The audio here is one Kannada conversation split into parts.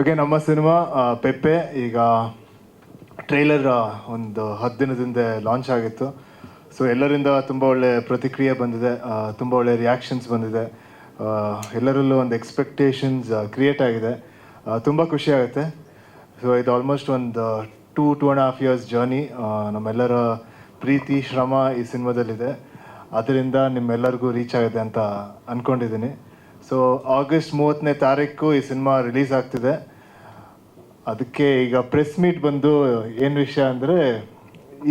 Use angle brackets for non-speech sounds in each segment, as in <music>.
ಓಕೆ ನಮ್ಮ ಸಿನಿಮಾ ಪೆಪ್ಪೆ, ಈಗ ಟ್ರೈಲರ್ ಒಂದು ಹತ್ತು ದಿನದಿಂದ ಲಾಂಚ್ ಆಗಿತ್ತು. ಸೊ ಎಲ್ಲರಿಂದ ತುಂಬ ಒಳ್ಳೆ ಪ್ರತಿಕ್ರಿಯೆ ಬಂದಿದೆ ತುಂಬ ಒಳ್ಳೆ ರಿಯಾಕ್ಷನ್ಸ್ ಬಂದಿದೆ. ಎಲ್ಲರಲ್ಲೂ ಒಂದು ಎಕ್ಸ್ಪೆಕ್ಟೇಷನ್ಸ್ ಕ್ರಿಯೇಟ್ ಆಗಿದೆ. ತುಂಬ ಖುಷಿ ಆಗುತ್ತೆ. ಸೊ ಇದು ಆಲ್ಮೋಸ್ಟ್ ಒಂದು two two and half years journey ನಮ್ಮೆಲ್ಲರ ಪ್ರೀತಿ, ಶ್ರಮ ಈ ಸಿನಿಮಾದಲ್ಲಿದೆ. ಅದರಿಂದ ನಿಮ್ಮೆಲ್ಲರಿಗೂ ರೀಚ್ ಆಗಿದೆ ಅಂತ ಅಂದ್ಕೊಂಡಿದ್ದೀನಿ ಸೊ ಆಗಸ್ಟ್ ಮೂವತ್ತನೇ ತಾರೀಕು ಈ ಸಿನಿಮಾ ರಿಲೀಸ್ ಆಗ್ತಿದೆ. ಅದಕ್ಕೆ ಈಗ ಪ್ರೆಸ್ ಮೀಟ್ ಬಂದು ಏನು ವಿಷಯ ಅಂದರೆ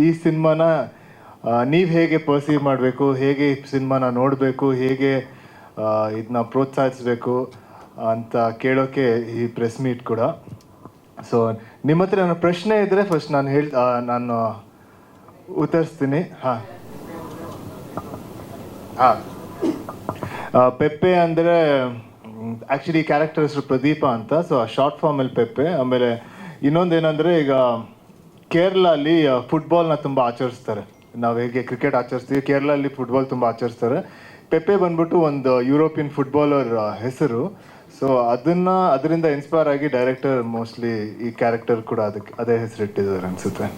ಈ ಸಿನಿಮಾನ ನೀವು ಹೇಗೆ ಪರ್ಸೀವ್ ಮಾಡಬೇಕು, ಹೇಗೆ ಈ ಸಿನಿಮಾನ ನೋಡಬೇಕು, ಹೇಗೆ ಇದನ್ನ ಪ್ರೋತ್ಸಾಹಿಸಬೇಕು ಅಂತ ಕೇಳೋಕ್ಕೆ ಈ ಪ್ರೆಸ್ ಮೀಟ್ ಕೂಡ. ಸೊ ನಿಮ್ಮ ಹತ್ರ ನನ್ನ ಪ್ರಶ್ನೆ ಇದ್ದರೆ ಫಸ್ಟ್ ನಾನು ಹೇಳ್ ನಾನು ಉತ್ತರಿಸ್ತೀನಿ. ಹಾಂ. ಹಾಂ. ಪೆಪ್ಪೆ ಅಂದರೆ ಆ್ಯಕ್ಚುಲಿ ಕ್ಯಾರೆಕ್ಟರ್ ಹೆಸರು ಪ್ರದೀಪ ಅಂತ ಸೊ ಶಾರ್ಟ್ ಫಾರ್ಮಲ್ಲಿ ಪೆಪ್ಪೆ ಆಮೇಲೆ ಇನ್ನೊಂದು ಏನಂದರೆ ಈಗ ಕೇರಳಲ್ಲಿ ಫುಟ್ಬಾಲ್ನ ತುಂಬ ಆಚರಿಸ್ತಾರೆ. ನಾವು ಹೇಗೆ ಕ್ರಿಕೆಟ್ ಆಚರಿಸ್ತೀವಿ ಕೇರಳಲ್ಲಿ ಫುಟ್ಬಾಲ್ ತುಂಬ ಆಚರಿಸ್ತಾರೆ. ಪೆಪ್ಪೆ ಬಂದ್ಬಿಟ್ಟು ಒಂದು ಯುರೋಪಿಯನ್ ಫುಟ್ಬಾಲರ್ ಹೆಸರು. ಸೊ ಅದನ್ನ, ಅದರಿಂದ ಇನ್ಸ್ಪೈರ್ ಆಗಿ ಡೈರೆಕ್ಟರ್ ಮೋಸ್ಟ್ಲಿ ಈ ಕ್ಯಾರೆಕ್ಟರ್ ಕೂಡ ಅದಕ್ಕೆ, ಅದೇ ಹೆಸರು ಇಟ್ಟಿದ್ದಾರೆ ಅನ್ಸುತ್ತೆ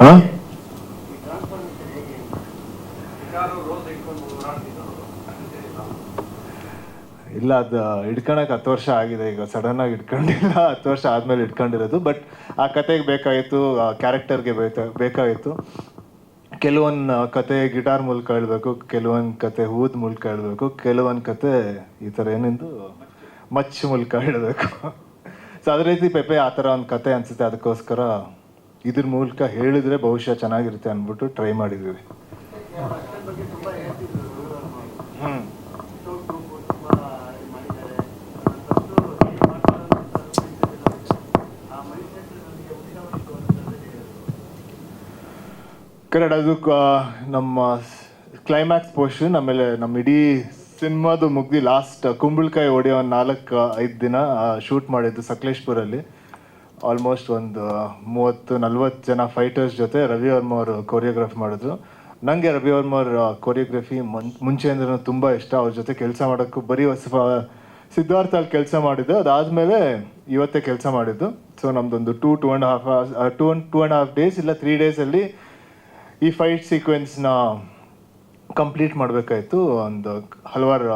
ಹಾಂ ಇಲ್ಲ, ಅದು ಹಿಡ್ಕೊಳಕ್ ಹತ್ತು ವರ್ಷ ಆಗಿದೆ. ಈಗ ಸಡನ್ ಆಗಿ ಇಟ್ಕೊಂಡಿಲ್ಲ. ಹತ್ತು ವರ್ಷ ಆದ್ಮೇಲೆ ಇಟ್ಕೊಂಡಿರೋದು. ಬಟ್ ಆ ಕತೆಗೆ ಬೇಕಾಗಿತ್ತು, ಆ ಕ್ಯಾರೆಕ್ಟರ್ಗೆ ಬೇಕಾಗಿತ್ತು. ಕೆಲವೊಂದು ಕತೆ ಗಿಟಾರ್ ಮೂಲಕ ಹೇಳಬೇಕು ಕೆಲವೊಂದು ಕತೆ ಹೂದ್ ಮೂಲಕ ಹೇಳಬೇಕು ಕೆಲವೊಂದು ಕತೆ ಈ ಥರ ಏನಿಂದು ಮಚ್ ಮೂಲಕ ಹೇಳಬೇಕು ಸೊ ಅದೇ ರೀತಿ ಪೆಪೆ ಆ ಥರ ಒಂದು ಕತೆ ಅನ್ಸುತ್ತೆ. ಅದಕ್ಕೋಸ್ಕರ ಇದ್ರ ಮೂಲಕ ಹೇಳಿದ್ರೆ ಬಹುಶಃ ಚೆನ್ನಾಗಿರುತ್ತೆ ಅಂದ್ಬಿಟ್ಟು ಟ್ರೈ ಮಾಡಿದ್ದೀವಿ ಹ್ಮ್. ಕರೆಕ್ಟ್ ಅದು ನಮ್ಮ ಕ್ಲೈಮ್ಯಾಕ್ಸ್ ಪೋರ್ಷನ್ ಆಮೇಲೆ ನಮ್ಮ ಇಡೀ ಸಿನಿಮಾದು ಮುಗ್ದು ಲಾಸ್ಟ್ ಕುಂಬಳಕಾಯಿ ಒಡೆಯೋ ಒಂದು ನಾಲ್ಕು, ಐದು ದಿನ ಶೂಟ್ ಮಾಡಿದ್ದು ಸಕಲೇಶ್ಪುರಲ್ಲಿ. ಆಲ್ಮೋಸ್ಟ್ ಒಂದು ಮೂವತ್ತು, ನಲ್ವತ್ತು ಜನ ಫೈಟರ್ಸ್ ಜೊತೆ ರವಿ ವರ್ಮ ಅವರು ಕೊರಿಯೋಗ್ರಾಫ್ ಮಾಡಿದ್ರು. ನನಗೆ ರವಿ ವರ್ಮ ಅವ್ರ ಕೊರಿಯೋಗ್ರಫಿ ಮುಂಚೆಯಿಂದ ತುಂಬ ಇಷ್ಟ. ಅವ್ರ ಜೊತೆ ಕೆಲಸ ಮಾಡೋಕ್ಕೂ ಬರೀ ಹೊಸ ಸಿದ್ಧಾರ್ಥ ಅಲ್ಲಿ ಕೆಲಸ ಮಾಡಿದ್ದು. ಅದಾದಮೇಲೆ ಇವತ್ತೇ ಕೆಲಸ ಮಾಡಿದ್ದು. ಸೊ ನಮ್ಮದೊಂದು two two and half two two and half days ಇಲ್ಲ ತ್ರೀ ಡೇಸಲ್ಲಿ ಈ ಫೈಟ್ ಸೀಕ್ವೆನ್ಸ್ನ ಕಂಪ್ಲೀಟ್ ಮಾಡಬೇಕಾಯ್ತು. ಒಂದು ಹಲವಾರು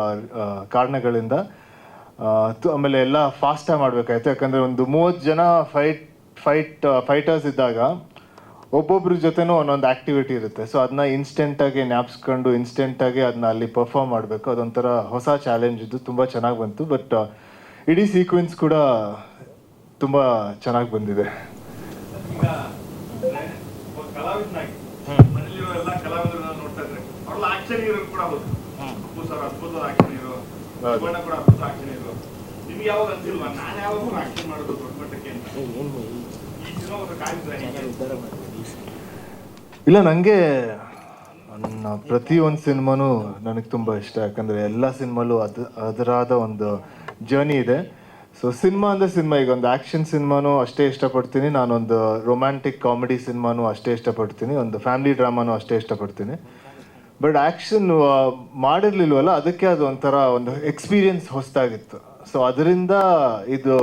ಕಾರಣಗಳಿಂದ. ಆಮೇಲೆ ಎಲ್ಲ ಫಾಸ್ಟಾಗಿ ಮಾಡಬೇಕಾಯ್ತು. ಯಾಕಂದರೆ ಒಂದು ಮೂವತ್ತು ಜನ ಫೈಟ್ ಫೈಟ್ ಫೈಟರ್ಸ್ ಇದ್ದಾಗ ಒಬ್ಬೊಬ್ರ ಜೊತೆನೂ ಒಂದೊಂದು ಆ್ಯಕ್ಟಿವಿಟಿ ಇರುತ್ತೆ. ಸೊ ಅದನ್ನ ಇನ್ಸ್ಟೆಂಟಾಗಿ ನ್ಯಾಪ್ಸ್ಕೊಂಡು ಇನ್ಸ್ಟೆಂಟಾಗಿ ಅದನ್ನ ಅಲ್ಲಿ ಪರ್ಫಾರ್ಮ್ ಮಾಡಬೇಕು. ಅದೊಂಥರ ಹೊಸ ಚಾಲೆಂಜ್ ಇದ್ದು ತುಂಬ ಚೆನ್ನಾಗಿ ಬಂತು. ಬಟ್ ಇಡೀ ಸೀಕ್ವೆನ್ಸ್ ಕೂಡ ತುಂಬ ಚೆನ್ನಾಗಿ ಬಂದಿದೆ. ಆಕ್ಷನ್ ಹೀರೋ ಕೂಡ ಹೌದು. ಅಪ್ಪು ಸರ್ ಅದ್ಭುತ ಆಕ್ಷನ್ ಹೀರೋ ಹೌದು. ಕೂಡ ಅದ್ಭುತ ಆಕ್ಷನ್ ಹೀರೋ ನಿಮ್ಗೆ ಯಾವಾಗ ಅನ್ಸಿಲ್ವಾ ನಾನು ಯಾವಾಗ ಆಕ್ಷನ್ ಮಾಡೋದು ದೊಡ್ಡ ಮಟ್ಟಕ್ಕೆ ಅಂತ. ಈ ಸಿನಿಮಾ ಒಂದು ಕಾಯ್ದಿದ್ರೆ ಇಲ್ಲ ನನಗೆ ನನ್ನ ಪ್ರತಿಯೊಂದು ಸಿನಿಮಾನು ನನಗೆ ತುಂಬ ಇಷ್ಟ. ಯಾಕಂದರೆ ಎಲ್ಲ ಸಿನಿಮಾಲು ಅದು ಅದರಾದ ಒಂದು ಜರ್ನಿ ಇದೆ. ಸೊ ಸಿನಿಮಾ ಅಂದರೆ ಸಿನಿಮಾ. ಈಗ ಒಂದು ಆ್ಯಕ್ಷನ್ ಸಿನಿಮಾನು ಅಷ್ಟೇ ಇಷ್ಟಪಡ್ತೀನಿ. ನಾನೊಂದು ರೊಮ್ಯಾಂಟಿಕ್ ಕಾಮಿಡಿ ಸಿನಿಮಾನು ಅಷ್ಟೇ ಇಷ್ಟಪಡ್ತೀನಿ. ಒಂದು ಫ್ಯಾಮಿಲಿ ಡ್ರಾಮಾನು ಅಷ್ಟೇ ಇಷ್ಟಪಡ್ತೀನಿ. ಬಟ್ ಆ್ಯಕ್ಷನ್ ಮಾಡಿರ್ಲಿಲ್ವಲ್ಲ, ಅದಕ್ಕೆ ಅದು ಒಂಥರ ಒಂದು ಎಕ್ಸ್ಪೀರಿಯನ್ಸ್ ಹೊಸದಾಗಿತ್ತು. ಸೊ ಅದರಿಂದ ಇದು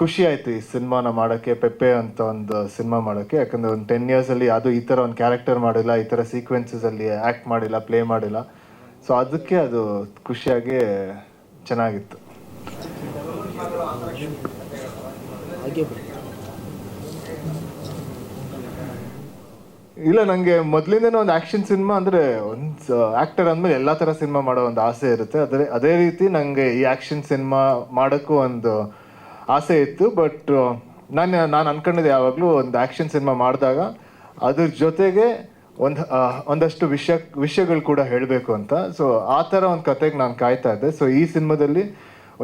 ಖುಷಿ ಆಯ್ತು ಈ ಸಿನಿಮಾನ ಮಾಡೋಕ್ಕೆ ಪೆಪ್ಪೆ ಅಂತ ಒಂದು ಸಿನಿಮಾ ಮಾಡೋಕ್ಕೆ. ಯಾಕಂದ್ರೆ ಒಂದು ಟೆನ್ ಇಯರ್ಸಲ್ಲಿ ಅದು ಈ ಥರ ಒಂದು ಕ್ಯಾರೆಕ್ಟರ್ ಮಾಡಿಲ್ಲ, ಈ ಥರ ಸೀಕ್ವೆನ್ಸಸಲ್ಲಿ ಆ್ಯಕ್ಟ್ ಮಾಡಿಲ್ಲ ಪ್ಲೇ ಮಾಡಿಲ್ಲ. ಸೊ ಅದಕ್ಕೆ ಅದು ಖುಷಿಯಾಗಿ ಚೆನ್ನಾಗಿತ್ತು. ಇಲ್ಲ ನನಗೆ ಮೊದಲಿಂದನೇ ಒಂದು ಆ್ಯಕ್ಷನ್ ಸಿನಿಮಾ ಅಂದರೆ ಒಂದು ಆ್ಯಕ್ಟರ್ ಅಂದಮೇಲೆ ಎಲ್ಲ ಥರ ಸಿನಿಮಾ ಮಾಡೋ ಒಂದು ಆಸೆ ಇರುತ್ತೆ. ಅದೇ ಅದೇ ರೀತಿ ನನಗೆ ಈ ಆ್ಯಕ್ಷನ್ ಸಿನಿಮಾ ಮಾಡೋಕ್ಕೂ ಒಂದು ಆಸೆ ಇತ್ತು. ಬಟ್ ನಾನು ನಾನು ಅನ್ಕೊಂಡಿದ್ದೆ ಯಾವಾಗಲೂ ಒಂದು ಆ್ಯಕ್ಷನ್ ಸಿನಿಮಾ ಮಾಡಿದಾಗ ಅದ್ರ ಜೊತೆಗೆ ಒಂದು ಒಂದಷ್ಟು ವಿಷಯ, ವಿಷಯಗಳು ಕೂಡ ಹೇಳಬೇಕು ಅಂತ. ಸೊ ಆ ಥರ ಒಂದು ಕತೆಗೆ ನಾನು ಕಾಯ್ತಾ ಇದ್ದೆ. ಸೊ ಈ ಸಿನಿಮಾದಲ್ಲಿ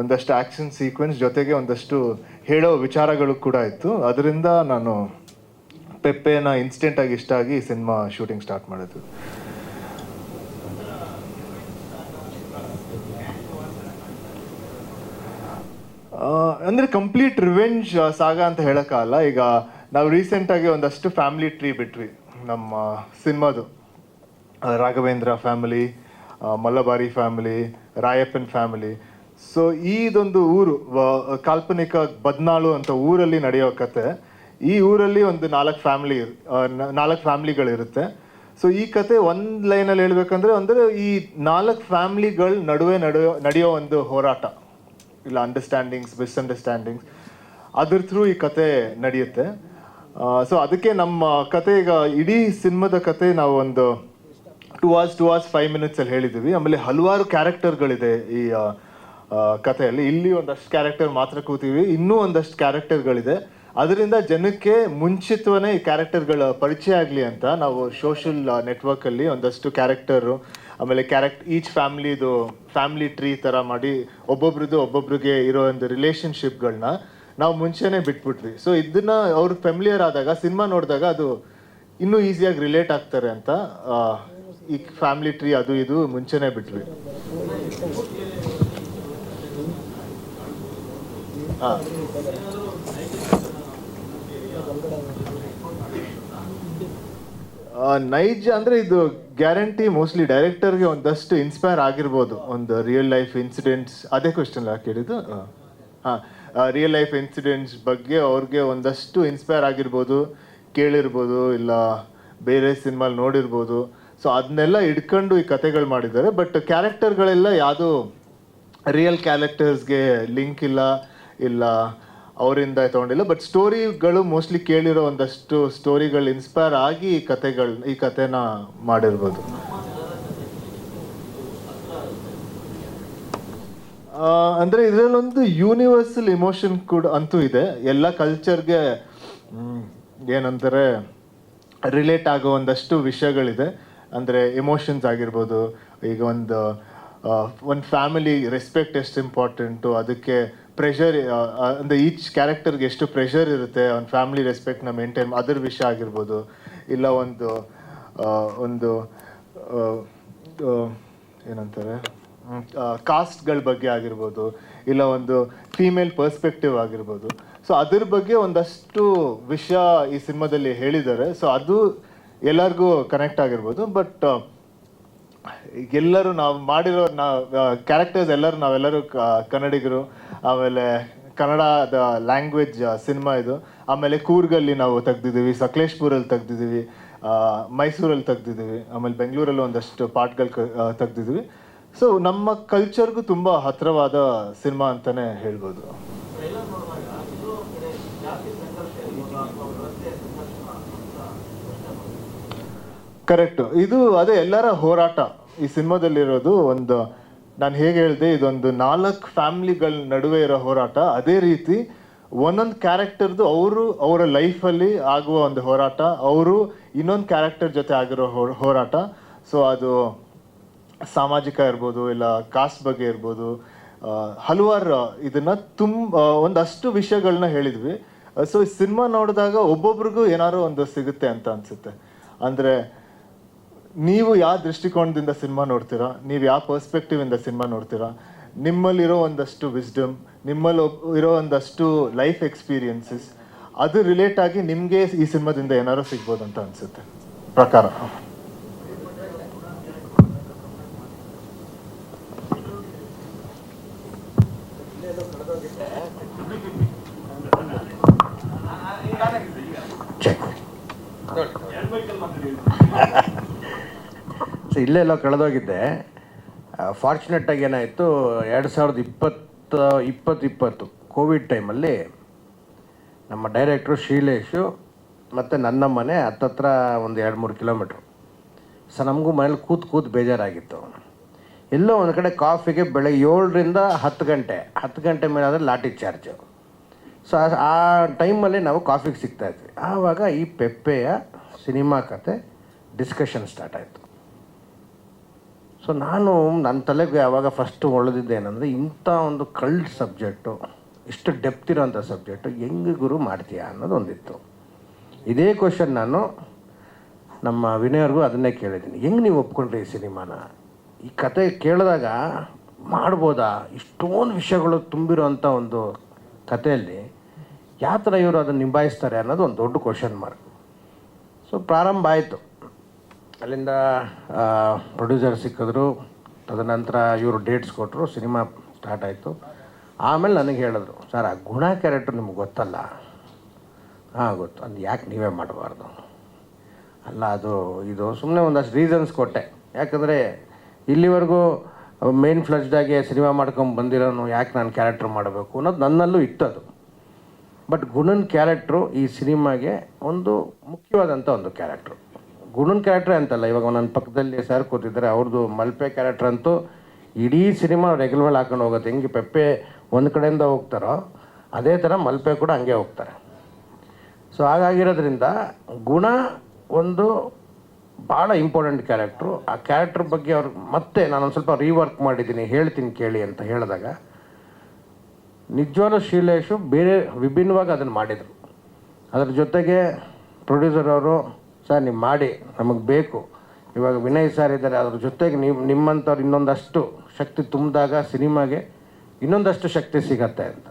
ಒಂದಷ್ಟು ಆ್ಯಕ್ಷನ್ ಸೀಕ್ವೆನ್ಸ್ ಜೊತೆಗೆ ಒಂದಷ್ಟು ಹೇಳೋ ವಿಚಾರಗಳು ಕೂಡ ಇತ್ತು. ಅದರಿಂದ ನಾನು ಪೆಪ್ಪೆನ ಇನ್ಸ್ಟೆಂಟ್ ಆಗಿ ಇಷ್ಟ ಆಗಿ ಸಿನಿಮಾ ಶೂಟಿಂಗ್ ಸ್ಟಾರ್ಟ್ ಮಾಡಿದ್ರು ಅಂದ್ರೆ ಕಂಪ್ಲೀಟ್ ರಿವೆಂಜ್ ಸಾಗ ಅಂತ ಹೇಳಕ್ಕಾಗಲ್ಲ. ಈಗ ನಾವು ರೀಸೆಂಟ್ ಆಗಿ ಒಂದಷ್ಟು ಫ್ಯಾಮಿಲಿ ಟ್ರೀ ಬಿಟ್ವಿ, ನಮ್ಮ ಸಿನಿಮಾದು Raghavendra family Mallabari family Rayappan family so ಇದೊಂದು ಊರು ಕಾಲ್ಪನಿಕ ಬದ್ನಾಳು ಅಂತ ಊರಲ್ಲಿ ನಡೆಯೋ ಕತೆ. ಈ ಊರಲ್ಲಿ ಒಂದು ನಾಲ್ಕು ಫ್ಯಾಮಿಲಿ ನಾಲ್ಕು ಫ್ಯಾಮಿಲಿಗಳಿರುತ್ತೆ. ಸೊ ಈ ಕತೆ ಒಂದು ಲೈನಲ್ಲಿ ಹೇಳ್ಬೇಕಂದ್ರೆ ಅಂದರೆ ಈ ನಾಲ್ಕು ಫ್ಯಾಮಿಲಿಗಳ ನಡುವೆ ನಡೆಯೋ ನಡೆಯೋ ಒಂದು ಹೋರಾಟ, ಇಲ್ಲ ಅಂಡರ್ಸ್ಟ್ಯಾಂಡಿಂಗ್ಸ್ ಮಿಸ್ಅಂಡರ್ಸ್ಟ್ಯಾಂಡಿಂಗ್ಸ್ ಅದ್ರ ಥ್ರೂ ಈ ಕತೆ ನಡೆಯುತ್ತೆ. ಸೊ ಅದಕ್ಕೆ ನಮ್ಮ ಕತೆ ಈಗ ಇಡೀ ಸಿನಿಮಾದ ಕತೆ ನಾವು ಒಂದು two hours two hours five minutes ಅಲ್ಲಿ ಹೇಳಿದ್ದೀವಿ. ಆಮೇಲೆ ಹಲವಾರು ಕ್ಯಾರೆಕ್ಟರ್ಗಳಿದೆ ಈ ಕಥೆಯಲ್ಲಿ ಇಲ್ಲಿ ಒಂದಷ್ಟು ಕ್ಯಾರೆಕ್ಟರ್ ಮಾತ್ರ ಕೂತೀವಿ. ಇನ್ನೂ ಒಂದಷ್ಟು ಕ್ಯಾರೆಕ್ಟರ್ಗಳಿದೆ ಅದರಿಂದ ಜನಕ್ಕೆ ಮುಂಚಿತವೇ ಈ ಕ್ಯಾರೆಕ್ಟರ್ಗಳ ಪರಿಚಯ ಆಗಲಿ ಅಂತ ನಾವು ಸೋಷಿಯಲ್ ನೆಟ್ವರ್ಕಲ್ಲಿ ಒಂದಷ್ಟು ಕ್ಯಾರೆಕ್ಟರು ಆಮೇಲೆ ಕ್ಯಾರೆಕ್ಟ್ ಈಚ್ ಫ್ಯಾಮ್ಲಿದು ಫ್ಯಾಮಿಲಿ ಟ್ರೀ ಥರ ಮಾಡಿ ಒಬ್ಬೊಬ್ರದ್ದು ಒಬ್ಬೊಬ್ರಿಗೆ ಇರೋ ಒಂದು ರಿಲೇಷನ್ಶಿಪ್ಗಳನ್ನ ನಾವು ಮುಂಚೆನೇ ಬಿಟ್ಬಿಟ್ವಿ. ಸೊ ಇದನ್ನ ಅವ್ರು ಫೆಮಿಲಿಯರ್ ಆದಾಗ ಸಿನಿಮಾ ನೋಡಿದಾಗ ಅದು ಇನ್ನೂ ಈಸಿಯಾಗಿ ರಿಲೇಟ್ ಆಗ್ತಾರೆ ಅಂತ ಈ ಫ್ಯಾಮಿಲಿ ಟ್ರೀ ಅದು ಇದು ಮುಂಚೆನೇ ಬಿಟ್ವಿ. ಹಾ ನೈಜ ಅಂದ್ರೆ ಇದು ಗ್ಯಾರಂಟಿ ಮೋಸ್ಟ್ಲಿ ಡೈರೆಕ್ಟರ್ಗೆ ಒಂದಷ್ಟು ಇನ್ಸ್ಪೈರ್ ಆಗಿರ್ಬೋದು. ಒಂದು ರಿಯಲ್ ಲೈಫ್ ಇನ್ಸಿಡೆಂಟ್ಸ್ ಅದೇ ಕ್ವಶನ್ ಕೇಳಿದ್ದು? ಹಾ. ರಿಯಲ್ ಲೈಫ್ ಇನ್ಸಿಡೆಂಟ್ಸ್ ಬಗ್ಗೆ ಅವ್ರಿಗೆ ಒಂದಷ್ಟು ಇನ್ಸ್ಪೈರ್ ಆಗಿರ್ಬೋದು, ಕೇಳಿರ್ಬೋದು, ಇಲ್ಲ ಬೇರೆ ಸಿನಿಮಾಲ್ ನೋಡಿರ್ಬೋದು. ಸೊ ಅದನ್ನೆಲ್ಲ ಇಟ್ಕೊಂಡು ಈ ಕತೆಗಳು ಮಾಡಿದ್ದಾರೆ. ಬಟ್ ಕ್ಯಾರೆಕ್ಟರ್ಗಳೆಲ್ಲ ಯಾವುದು ರಿಯಲ್ ಕ್ಯಾರೆಕ್ಟರ್ಸ್ಗೆ ಲಿಂಕ್ ಇಲ್ಲ ಇಲ್ಲ ಅವರಿಂದ ತಗೊಂಡಿಲ್ಲ ಬಟ್ ಸ್ಟೋರಿಗಳು ಮೋಸ್ಟ್ಲಿ ಕೇಳಿರೋ ಒಂದಷ್ಟು ಸ್ಟೋರಿಗಳು ಇನ್ಸ್ಪೈರ್ ಆಗಿ ಈ ಕಥೆಗಳು, ಈ ಕಥೆನ ಮಾಡಿರ್ಬೋದು. ಅಂದ್ರೆ ಇದರಲ್ಲೊಂದು ಯೂನಿವರ್ಸಲ್ ಇಮೋಷನ್ ಕೂಡ ಅಂತೂ ಇದೆ. ಎಲ್ಲ ಕಲ್ಚರ್ಗೆ ಏನಂತಾರೆ ರಿಲೇಟ್ ಆಗೋ ಒಂದಷ್ಟು ವಿಷಯಗಳಿದೆ. ಅಂದರೆ ಎಮೋಷನ್ಸ್ ಆಗಿರ್ಬೋದು, ಈಗ ಒಂದು ಒಂದು ಫ್ಯಾಮಿಲಿ ರೆಸ್ಪೆಕ್ಟ್ ಎಷ್ಟು ಇಂಪಾರ್ಟೆಂಟು ಅದಕ್ಕೆ ಪ್ರೆಷರ್ ಅಂದರೆ ಈಚ್ ಕ್ಯಾರೆಕ್ಟರ್ಗೆ ಎಷ್ಟು ಪ್ರೆಷರ್ ಇರುತ್ತೆ, ಅವ್ನ ಫ್ಯಾಮಿಲಿ ರೆಸ್ಪೆಕ್ಟ್ನ ಮೇಂಟೈನ್ ಅದರ ವಿಷಯ ಆಗಿರ್ಬೋದು. ಇಲ್ಲ ಒಂದು ಒಂದು ಏನಂತಾರೆ ಕಾಸ್ಟ್ಗಳ ಬಗ್ಗೆ ಆಗಿರ್ಬೋದು, ಇಲ್ಲ ಒಂದು ಫೀಮೇಲ್ ಪರ್ಸ್ಪೆಕ್ಟಿವ್ ಆಗಿರ್ಬೋದು. ಸೊ ಅದ್ರ ಬಗ್ಗೆ ಒಂದಷ್ಟು ವಿಷಯ ಈ ಸಿನಿಮಾದಲ್ಲಿ ಹೇಳಿದ್ದಾರೆ. ಸೊ ಅದು ಎಲ್ಲರಿಗೂ ಕನೆಕ್ಟ್ ಆಗಿರ್ಬೋದು. ಬಟ್ ಎಲ್ಲರೂ ನಾವು ಮಾಡಿರೋ ನಾವು ಕ್ಯಾರೆಕ್ಟರ್ಸ್ ಎಲ್ಲರೂ ನಾವೆಲ್ಲರೂ ಕನ್ನಡಿಗರು, ಆಮೇಲೆ ಕನ್ನಡದ ಲ್ಯಾಂಗ್ವೇಜ್ ಸಿನಿಮಾ ಇದು. ಆಮೇಲೆ ಕೂರ್ಗಲ್ಲಿ ನಾವು ತೆಗ್ದಿದ್ದೀವಿ ಸಕಲೇಶ್ಪುರಲ್ಲಿ ತೆಗ್ದಿದ್ದೀವಿ ಮೈಸೂರಲ್ಲಿ ತೆಗ್ದಿದ್ದೀವಿ, ಆಮೇಲೆ ಬೆಂಗಳೂರಲ್ಲಿ ಒಂದಷ್ಟು ಪಾರ್ಟ್ಗಳು ತೆಗ್ದಿದ್ದೀವಿ. ಸೊ ನಮ್ಮ ಕಲ್ಚರ್ಗೂ ತುಂಬ ಹತ್ತಿರವಾದ ಸಿನಿಮಾ ಅಂತಲೇ ಹೇಳ್ಬೋದು. ಕರೆಕ್ಟ್ ಇದು ಅದೇ ಎಲ್ಲರ ಹೋರಾಟ. ಈ ಸಿನಿಮಾದಲ್ಲಿರೋದು ಒಂದು, ನಾನು ಹೇಗೆ ಹೇಳಿದೆ, ಇದೊಂದು ನಾಲ್ಕು ಫ್ಯಾಮಿಲಿಗಳ ನಡುವೆ ಇರೋ ಹೋರಾಟ. ಅದೇ ರೀತಿ ಒಂದೊಂದು ಕ್ಯಾರೆಕ್ಟರ್ದು ಅವರು ಅವರ ಲೈಫಲ್ಲಿ ಆಗುವ ಒಂದು ಹೋರಾಟ, ಅವರು ಇನ್ನೊಂದು ಕ್ಯಾರೆಕ್ಟರ್ ಜೊತೆ ಆಗಿರೋ ಹೋರಾಟ. ಸೊ ಅದು ಸಾಮಾಜಿಕ ಇರ್ಬೋದು, ಇಲ್ಲ ಕಾಸ್ಟ್ ಬಗ್ಗೆ ಇರ್ಬೋದು ಹಲವಾರು ಇದನ್ನ ತುಂಬ ಒಂದಷ್ಟು ವಿಷಯಗಳನ್ನ ಹೇಳಿದ್ವಿ. ಸೊ ಸಿನಿಮಾ ನೋಡಿದಾಗ ಒಬ್ಬೊಬ್ರಿಗೂ ಏನಾದ್ರು ಒಂದು ಸಿಗುತ್ತೆ ಅಂತ ಅನ್ಸುತ್ತೆ. ಅಂದ್ರೆ ನೀವು ಯಾವ ದೃಷ್ಟಿಕೋನದಿಂದ ಸಿನಿಮಾ ನೋಡ್ತೀರಾ? ನೀವು ಯಾವ ಪರ್ಸ್ಪೆಕ್ಟಿವ್ ಇಂದ ಸಿನಿಮಾ ನೋಡ್ತೀರಾ? ನಿಮ್ಮಲ್ಲಿರೋ ಒಂದಷ್ಟು ವಿಸ್ಡಮ್ ನಿಮ್ಮಲ್ಲಿ ಇರೋ ಒಂದಷ್ಟು ಲೈಫ್ ಎಕ್ಸ್ಪೀರಿಯನ್ಸಸ್ ಅದು ರಿಲೇಟ್ ಆಗಿ ನಿಮಗೆ ಈ ಸಿನಿಮಾದಿಂದ ಏನಾದ್ರು ಸಿಗ್ಬೋದು ಅಂತ ಅನ್ಸುತ್ತೆ. ಪ್ರಕಾರ ಚೆಕ್ ಸೊ ಇಲ್ಲೆಲ್ಲೋ ಕಳೆದೋಗಿದ್ದೆ. ಫಾರ್ಚುನೇಟಾಗಿ ಏನಾಯಿತು, ಎರಡು ಸಾವಿರದ ಇಪ್ಪತ್ತು ಇಪ್ಪತ್ತು ಇಪ್ಪತ್ತು ಕೋವಿಡ್ ಟೈಮಲ್ಲಿ ನಮ್ಮ ಡೈರೆಕ್ಟ್ರು ಶೀಲೇಶು ಮತ್ತು ನನ್ನ ಮನೆ ಹತ್ತತ್ರ ಒಂದು ಎರಡು ಮೂರು ಕಿಲೋಮೀಟ್ರ್ ಸೊ ನಮಗೂ ಮನೇಲಿ ಕೂತು ಕೂತು ಬೇಜಾರಾಗಿತ್ತು. ಎಲ್ಲೋ ಒಂದು ಕಡೆ ಕಾಫಿಗೆ ಬೆಳಗ್ಗೆ ಏಳರಿಂದ ಹತ್ತು ಗಂಟೆ ಹತ್ತು ಗಂಟೆ ಮೇಲೆ ಆದರೆ ಲಾಟಿ ಚಾರ್ಜು ಸೊ ಆ ಟೈಮಲ್ಲಿ ನಾವು ಕಾಫಿಗೆ ಸಿಗ್ತಾಯಿದ್ವಿ ಆವಾಗ ಈ ಪೆಪ್ಪೆಯ ಸಿನಿಮಾ ಕತೆ ಡಿಸ್ಕಷನ್ ಸ್ಟಾರ್ಟ್ ಆಯಿತು. ಸೊ ನಾನು ನನ್ನ ತಲೆಗೆ ಯಾವಾಗ ಫಸ್ಟ್ ಒಳ್ಳೆದಿದ್ದೇನೆಂದರೆ ಇಂಥ ಒಂದು ಕಲ್ಡ್ ಸಬ್ಜೆಕ್ಟು ಇಷ್ಟು ಡೆಪ್ತ್ ಇರೋಂಥ ಸಬ್ಜೆಕ್ಟು ಹೆಂಗೆ ಗುರು ಮಾಡ್ತೀಯಾ ಅನ್ನೋದು ಒಂದಿತ್ತು. ಇದೇ ಕ್ವಶನ್ ನಾನು ನಮ್ಮ ವಿನಯವ್ರಿಗೂ ಅದನ್ನೇ ಕೇಳಿದ್ದೀನಿ. ಹೆಂಗೆ ನೀವು ಒಪ್ಕೊಂಡ್ರಿ ಈ ಸಿನಿಮಾನ? ಈ ಕತೆ ಕೇಳಿದಾಗ ಮಾಡ್ಬೋದಾ? ಇಷ್ಟೊಂದು ವಿಷಯಗಳು ತುಂಬಿರೋಂಥ ಒಂದು ಕಥೆಯಲ್ಲಿ ಯಾವ ಥರ ಇವರು ಅದನ್ನು ನಿಭಾಯಿಸ್ತಾರೆ ಅನ್ನೋದು ಒಂದು ದೊಡ್ಡ ಕ್ವಶನ್ ಮಾರ್ಕ್ ಸೊ ಪ್ರಾರಂಭ ಆಯಿತು. ಅಲ್ಲಿಂದ ಪ್ರೊಡ್ಯೂಸರ್ ಸಿಕ್ಕಿದ್ರು. ತದನಂತರ ಇವರು ಡೇಟ್ಸ್ ಕೊಟ್ಟರು ಸಿನಿಮಾ ಸ್ಟಾರ್ಟ್ ಆಯಿತು. ಆಮೇಲೆ ನನಗೆ ಹೇಳಿದ್ರು, ಸರ್, ಆ ಗುಣ ಕ್ಯಾರೆಕ್ಟರ್ ನಿಮ್ಗೆ ಗೊತ್ತಲ್ಲ? ಹಾಂ, ಗೊತ್ತು. ಅದು ಯಾಕೆ ನೀವೇ ಮಾಡಬಾರ್ದು? ಅಲ್ಲ, ಅದು, ಇದು ಸುಮ್ಮನೆ ಒಂದಷ್ಟು ರೀಸನ್ಸ್ ಕೊಟ್ಟೆ. ಯಾಕಂದರೆ, ಇಲ್ಲಿವರೆಗೂ ಮೇನ್ ಫ್ಲಜ್ಡಾಗೆ ಸಿನಿಮಾ ಮಾಡ್ಕೊಂಡು ಬಂದಿರೋನು ಯಾಕೆ ನಾನು ಕ್ಯಾರೆಕ್ಟ್ರ್ ಮಾಡಬೇಕು ಅನ್ನೋದು ನನ್ನಲ್ಲೂ ಇತ್ತದು. ಬಟ್ ಗುಣನ್ ಕ್ಯಾರೆಕ್ಟ್ರು ಈ ಸಿನಿಮಾಗೆ ಒಂದು ಮುಖ್ಯವಾದಂಥ ಒಂದು ಕ್ಯಾರೆಕ್ಟ್ರು ಗುಣನ್ ಕ್ಯಾರೆಕ್ಟ್ರೇ ಅಂತಲ್ಲ, ಇವಾಗ ನನ್ನ ಪಕ್ಕದಲ್ಲಿ ಸರ್ ಕೂತಿದ್ದಾರೆ ಅವ್ರದ್ದು ಮಲ್ಪೆ ಕ್ಯಾರೆಕ್ಟರ್ ಅಂತೂ ಇಡೀ ಸಿನಿಮಾ ರೆಗ್ಯುಲರ್ ಹಾಕೊಂಡು ಹೋಗುತ್ತೆ. ಹೆಂಗೆ ಪೆಪ್ಪೆ ಒಂದು ಕಡೆಯಿಂದ ಹೋಗ್ತಾರೋ, ಅದೇ ಥರ ಮಲ್ಪೆ ಕೂಡ ಹಂಗೆ ಹೋಗ್ತಾರೆ. ಸೊ ಹಾಗಾಗಿರೋದ್ರಿಂದ ಗುಣ ಒಂದು ಭಾಳ ಇಂಪಾರ್ಟೆಂಟ್ ಕ್ಯಾರೆಕ್ಟ್ರು ಆ ಕ್ಯಾರೆಕ್ಟ್ರ್ ಬಗ್ಗೆ ಅವ್ರು ಮತ್ತೆ ನಾನೊಂದು ಸ್ವಲ್ಪ ರೀವರ್ಕ್ ಮಾಡಿದ್ದೀನಿ, ಹೇಳ್ತೀನಿ ಕೇಳಿ ಅಂತ ಹೇಳಿದಾಗ ನಿಜವಾದ ಶೀಲೇಶು ಬೇರೆ ವಿಭಿನ್ನವಾಗಿ ಅದನ್ನು ಮಾಡಿದರು. ಅದರ ಜೊತೆಗೆ ಪ್ರೊಡ್ಯೂಸರ್ ಅವರು ಸರ್ ನೀವು ಮಾಡಿ, ನಮಗೆ ಬೇಕು. ಇವಾಗ ವಿನಯ್ ಸರ್ ಇದ್ದಾರೆ, ಅದ್ರ ಜೊತೆಗೆ ನೀವು, ನಿಮ್ಮಂಥವ್ರು ಇನ್ನೊಂದಷ್ಟು ಶಕ್ತಿ ತುಂಬಿದಾಗ ಸಿನಿಮಾಗೆ ಇನ್ನೊಂದಷ್ಟು ಶಕ್ತಿ ಸಿಗತ್ತೆ ಅಂತ.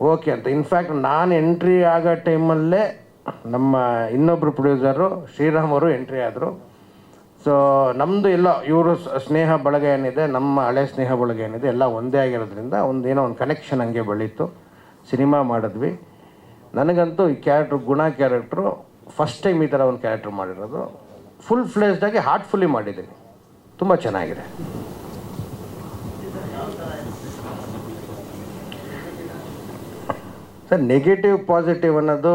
ಓಕೆ ಅಂತ. ಇನ್ಫ್ಯಾಕ್ಟ್ ನಾನು ಎಂಟ್ರಿ ಆಗೋ ಟೈಮಲ್ಲೇ ನಮ್ಮ ಇನ್ನೊಬ್ಬರು ಪ್ರೊಡ್ಯೂಸರು ಶ್ರೀರಾಮ್ ಅವರು ಎಂಟ್ರಿ ಆದರು. ಸೊ ನಮ್ಮದು ಎಲ್ಲ, ಇವರು ಸ್ನೇಹ ಬಳಗ ಏನಿದೆ, ನಮ್ಮ ಹಳೆ ಸ್ನೇಹ ಬಳಗ ಏನಿದೆ, ಎಲ್ಲ ಒಂದೇ ಆಗಿರೋದ್ರಿಂದ ಒಂದು ಏನೋ ಒಂದು ಕನೆಕ್ಷನ್ ಹಂಗೆ ಬೆಳೀತು. ಸಿನಿಮಾ ಮಾಡಿದ್ವಿ. ನನಗಂತೂ ಈ ಕ್ಯಾರೆಕ್ಟ್ರು ಗುಣ ಕ್ಯಾರೆಕ್ಟ್ರು ಫಸ್ಟ್ ಟೈಮ್ ಈ ಥರ ಒಂದು ಕ್ಯಾರೆಕ್ಟರ್ ಮಾಡಿರೋದು. ಫುಲ್ ಫ್ಲೇಸ್ಡಾಗಿ ಹಾರ್ಟ್ಫುಲ್ಲಿ ಮಾಡಿದ್ದೀನಿ. ತುಂಬ ಚೆನ್ನಾಗಿದೆ. ಸರ್ ನೆಗೆಟಿವ್ ಪಾಸಿಟಿವ್ ಅನ್ನೋದು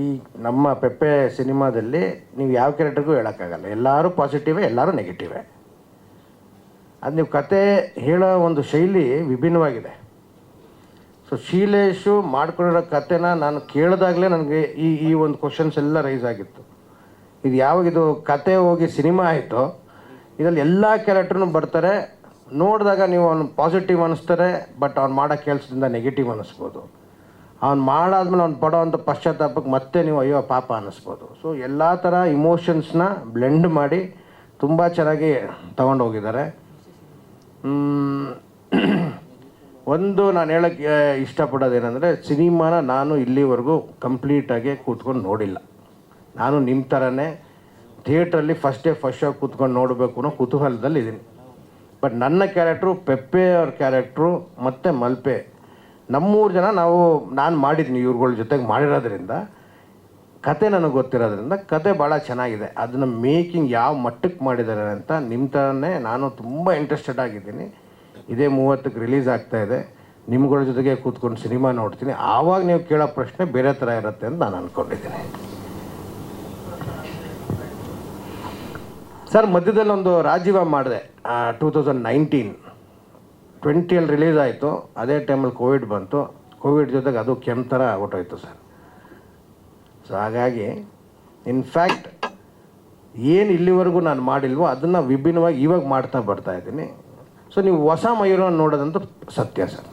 ಈ ನಮ್ಮ ಪೆಪ್ಪೆ ಸಿನಿಮಾದಲ್ಲಿ ನೀವು ಯಾವ ಕ್ಯಾರೆಕ್ಟರ್ಗೂ ಹೇಳೋಕ್ಕಾಗಲ್ಲ. ಎಲ್ಲರೂ ಪಾಸಿಟಿವೇ ಎಲ್ಲರೂ ನೆಗೆಟಿವೇ ಅದು ನೀವು ಕತೆ ಹೇಳೋ ಒಂದು ಶೈಲಿ ವಿಭಿನ್ನವಾಗಿದೆ. ಸೊ ಶೀಲೇಶು ಮಾಡ್ಕೊಂಡಿರೋ ಕತೆನ ನಾನು ಕೇಳಿದಾಗಲೇ ನನಗೆ ಈ ಈ ಒಂದು ಕ್ವಶನ್ಸ್ ಎಲ್ಲ ರೈಸ್ ಆಗಿತ್ತು. ಇದು ಯಾವಾಗ ಇದು ಕತೆ ಹೋಗಿ ಸಿನಿಮಾ ಆಯಿತು ಇದರಲ್ಲಿ ಎಲ್ಲ ಕ್ಯಾರೆಕ್ಟ್ರೂ ಬರ್ತಾರೆ. ನೋಡಿದಾಗ ನೀವು ಅವ್ನು ಪಾಸಿಟಿವ್ ಅನ್ನಿಸ್ತಾರೆ ಬಟ್ ಅವ್ನು ಮಾಡೋ ಕೆಲಸದಿಂದ ನೆಗೆಟಿವ್ ಅನ್ನಿಸ್ಬೋದು ಅವ್ನು ಮಾಡಾದ್ಮೇಲೆ ಅವ್ನು ಪಡೋವಂಥ ಪಶ್ಚಾತ್ತಾಪಕ್ಕೆ ಮತ್ತೆ ನೀವು ಅಯ್ಯೋ ಪಾಪ ಅನ್ನಿಸ್ಬೋದು ಸೊ ಎಲ್ಲ ಥರ ಇಮೋಷನ್ಸ್ನ ಬ್ಲೆಂಡ್ ಮಾಡಿ ತುಂಬ ಚೆನ್ನಾಗಿ ತಗೊಂಡು ಹೋಗಿದ್ದಾರೆ ಮ್, ಒಂದು ನಾನು ಹೇಳೋಕ್ಕೆ ಇಷ್ಟಪಡೋದೇನೆಂದರೆ ಸಿನಿಮಾನ ನಾನು ಇಲ್ಲಿವರೆಗೂ ಕಂಪ್ಲೀಟಾಗಿ ಕೂತ್ಕೊಂಡು ನೋಡಿಲ್ಲ. ನಾನು ನಿಮ್ಮ ಥರನೇ ಥಿಯೇಟ್ರಲ್ಲಿ ಫಸ್ಟ್ ಡೇ ಫಸ್ಟ್ ಶೋ ಕೂತ್ಕೊಂಡು ನೋಡಬೇಕು ಅನ್ನೋ ಕುತೂಹಲದಲ್ಲಿ ಇದ್ದೀನಿ. ಬಟ್ ನನ್ನ ಕ್ಯಾರೆಕ್ಟ್ರು ಪೆಪ್ಪೆ ಅವ್ರ ಕ್ಯಾರೆಕ್ಟ್ರು ಮತ್ತು ಮಲ್ಪೆ, ನಮ್ಮೂರು ಜನ ನಾವು, ನಾನು ಮಾಡಿದ್ದೀನಿ ಇವ್ರುಗಳ ಜೊತೆಗೆ ಮಾಡಿರೋದ್ರಿಂದ, ಕತೆ ನನಗೆ ಗೊತ್ತಿರೋದ್ರಿಂದ ಕತೆ ಭಾಳ ಚೆನ್ನಾಗಿದೆ. ಅದನ್ನು ಮೇಕಿಂಗ್ ಯಾವ ಮಟ್ಟಕ್ಕೆ ಮಾಡಿದ್ದಾರೆ ಅಂತ ನಿಮ್ಮ ಥರನೇ ನಾನು ತುಂಬ ಇಂಟ್ರೆಸ್ಟೆಡ್ ಆಗಿದ್ದೀನಿ. ಇದೇ ಮೂವತ್ತಕ್ಕೆ ರಿಲೀಸ್ ಆಗ್ತಾ ಇದೆ. ನಿಮ್ಗಳ ಜೊತೆಗೆ ಕೂತ್ಕೊಂಡು ಸಿನಿಮಾ ನೋಡ್ತೀನಿ. ಆವಾಗ ನೀವು ಕೇಳೋ ಪ್ರಶ್ನೆ ಬೇರೆ ಥರ ಇರುತ್ತೆ ಅಂತ ನಾನು ಅಂದ್ಕೊಂಡಿದ್ದೀನಿ ಸರ್, ಮಧ್ಯದಲ್ಲಿ ಒಂದು ರಾಜೀವ ಮಾಡಿದೆ. ಟೂ ತೌಸಂಡ್ ನೈನ್ಟೀನ್ ಟ್ವೆಂಟಿಯಲ್ಲಿ ರಿಲೀಸ್ ಆಯಿತು. ಅದೇ ಟೈಮಲ್ಲಿ ಕೋವಿಡ್ ಬಂತು. ಕೋವಿಡ್ ಜೊತೆಗೆ ಅದು ಕೆಂತರ ಥರ ಹೊಟ್ಟೋಯ್ತು ಸರ್. ಸೊ ಹಾಗಾಗಿ ಇನ್ಫ್ಯಾಕ್ಟ್ ಏನು ಇಲ್ಲಿವರೆಗೂ ನಾನು ಮಾಡಿಲ್ವೋ ಅದನ್ನು ವಿಭಿನ್ನವಾಗಿ ಇವಾಗ ಮಾಡ್ತಾ ಬರ್ತಾ ಇದ್ದೀನಿ. ಸೊ ನೀವು ಹೊಸ ಮಯೂರವನ್ನು ನೋಡೋದಂತ ಸತ್ಯ ಸರ್.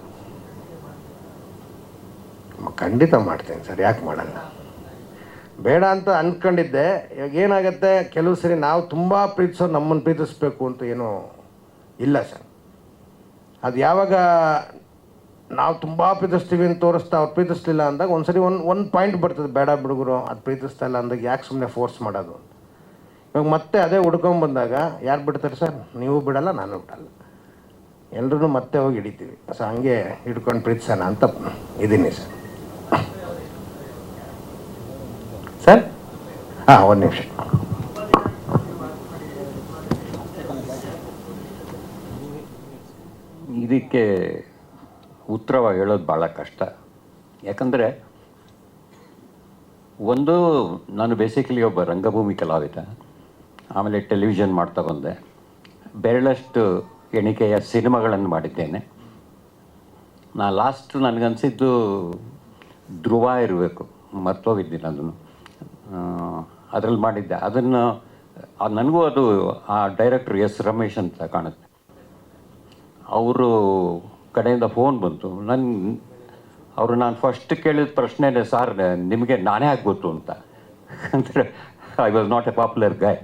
ಖಂಡಿತ ಮಾಡ್ತೇನೆ ಸರ್, ಯಾಕೆ ಮಾಡಲ್ಲ? ಬೇಡ ಅಂತ ಅಂದ್ಕೊಂಡಿದ್ದೆ ಇವಾಗ ಏನಾಗುತ್ತೆ, ಕೆಲವು ಸರಿ ನಾವು ತುಂಬ ಪ್ರೀತಿಸೋ, ನಮ್ಮನ್ನು ಪ್ರೀತಿಸ್ಬೇಕು ಅಂತ ಏನೂ ಇಲ್ಲ ಸರ್. ಅದು ಯಾವಾಗ ನಾವು ತುಂಬ ಪ್ರೀತಿಸ್ತೀವಿ ಅಂತ ತೋರಿಸ್ತಾ ಅವ್ರು ಪ್ರೀತಿಸ್ಲಿಲ್ಲ ಅಂದಾಗ ಒಂದ್ಸರಿ ಒಂದು ಒಂದು ಪಾಯಿಂಟ್ ಬರ್ತದೆ, ಬೇಡ ಬಿಡುಗರು, ಅದು ಪ್ರೀತಿಸ್ತಾ ಇಲ್ಲ ಅಂದಾಗ ಯಾಕೆ ಸುಮ್ಮನೆ ಫೋರ್ಸ್ ಮಾಡೋದು ಇವಾಗ ಮತ್ತೆ ಅದೇ ಹುಡ್ಕೊಂಬಂದಾಗ ಯಾರು ಬಿಡ್ತಾರೆ ಸರ್? ನೀವು ಬಿಡಲ್ಲ, ನಾನು ಬಿಡಲ್ಲ. ಎಲ್ರೂ ಮತ್ತೆ ಹೋಗಿ ಹಿಡಿತೀವಿ. ಸೊ, ಹಂಗೆ ಹಿಡ್ಕೊಂಡು ಪ್ರೀತಿಸೋಣ ಅಂತ ಇದ್ದೀನಿ ಸರ್. ಸರ್? ಹಾಂ, ಒಂದು ನಿಮಿಷ. ಇದಕ್ಕೆ ಉತ್ತರವಾಗಿ ಹೇಳೋದು ಭಾಳ ಕಷ್ಟ. ಯಾಕಂದರೆ ಒಂದು, ನಾನು ಬೇಸಿಕಲಿ ಒಬ್ಬ ರಂಗಭೂಮಿ ಕಲಾವಿದ. ಆಮೇಲೆ ಟೆಲಿವಿಷನ್ ಮಾಡ್ತಾ ಬಂದೆ. ಬೆರಳಷ್ಟು ಎಣಿಕೆಯ ಸಿನಿಮಾಗಳನ್ನು ಮಾಡಿದ್ದೇನೆ. ನಾ ಲಾಸ್ಟ್ ನನಗನ್ಸಿದ್ದು ಧ್ರುವ ಇರಬೇಕು, ಮರ್ತೋಗಿದ್ದೀನಿ ಅದನ್ನು. ಅದರಲ್ಲಿ ಮಾಡಿದ್ದೆ. ಅದನ್ನು ನನಗೂ ಅದು, ಆ ಡೈರೆಕ್ಟ್ರ್ ಎಸ್ ರಮೇಶ್ ಅಂತ ಕಾಣುತ್ತೆ. ಅವರು ಕಡೆಯಿಂದ ಫೋನ್ ಬಂತು. ನನ್ನ ಅವರು ನಾನು ಫಸ್ಟ್ ಕೇಳಿದ ಪ್ರಶ್ನೆನೇ, ಸರ್, ನಿಮಗೆ ನಾನೇ ಆಗ್ಬೋದು ಅಂತ. ಅಂದರೆ I was not a popular guy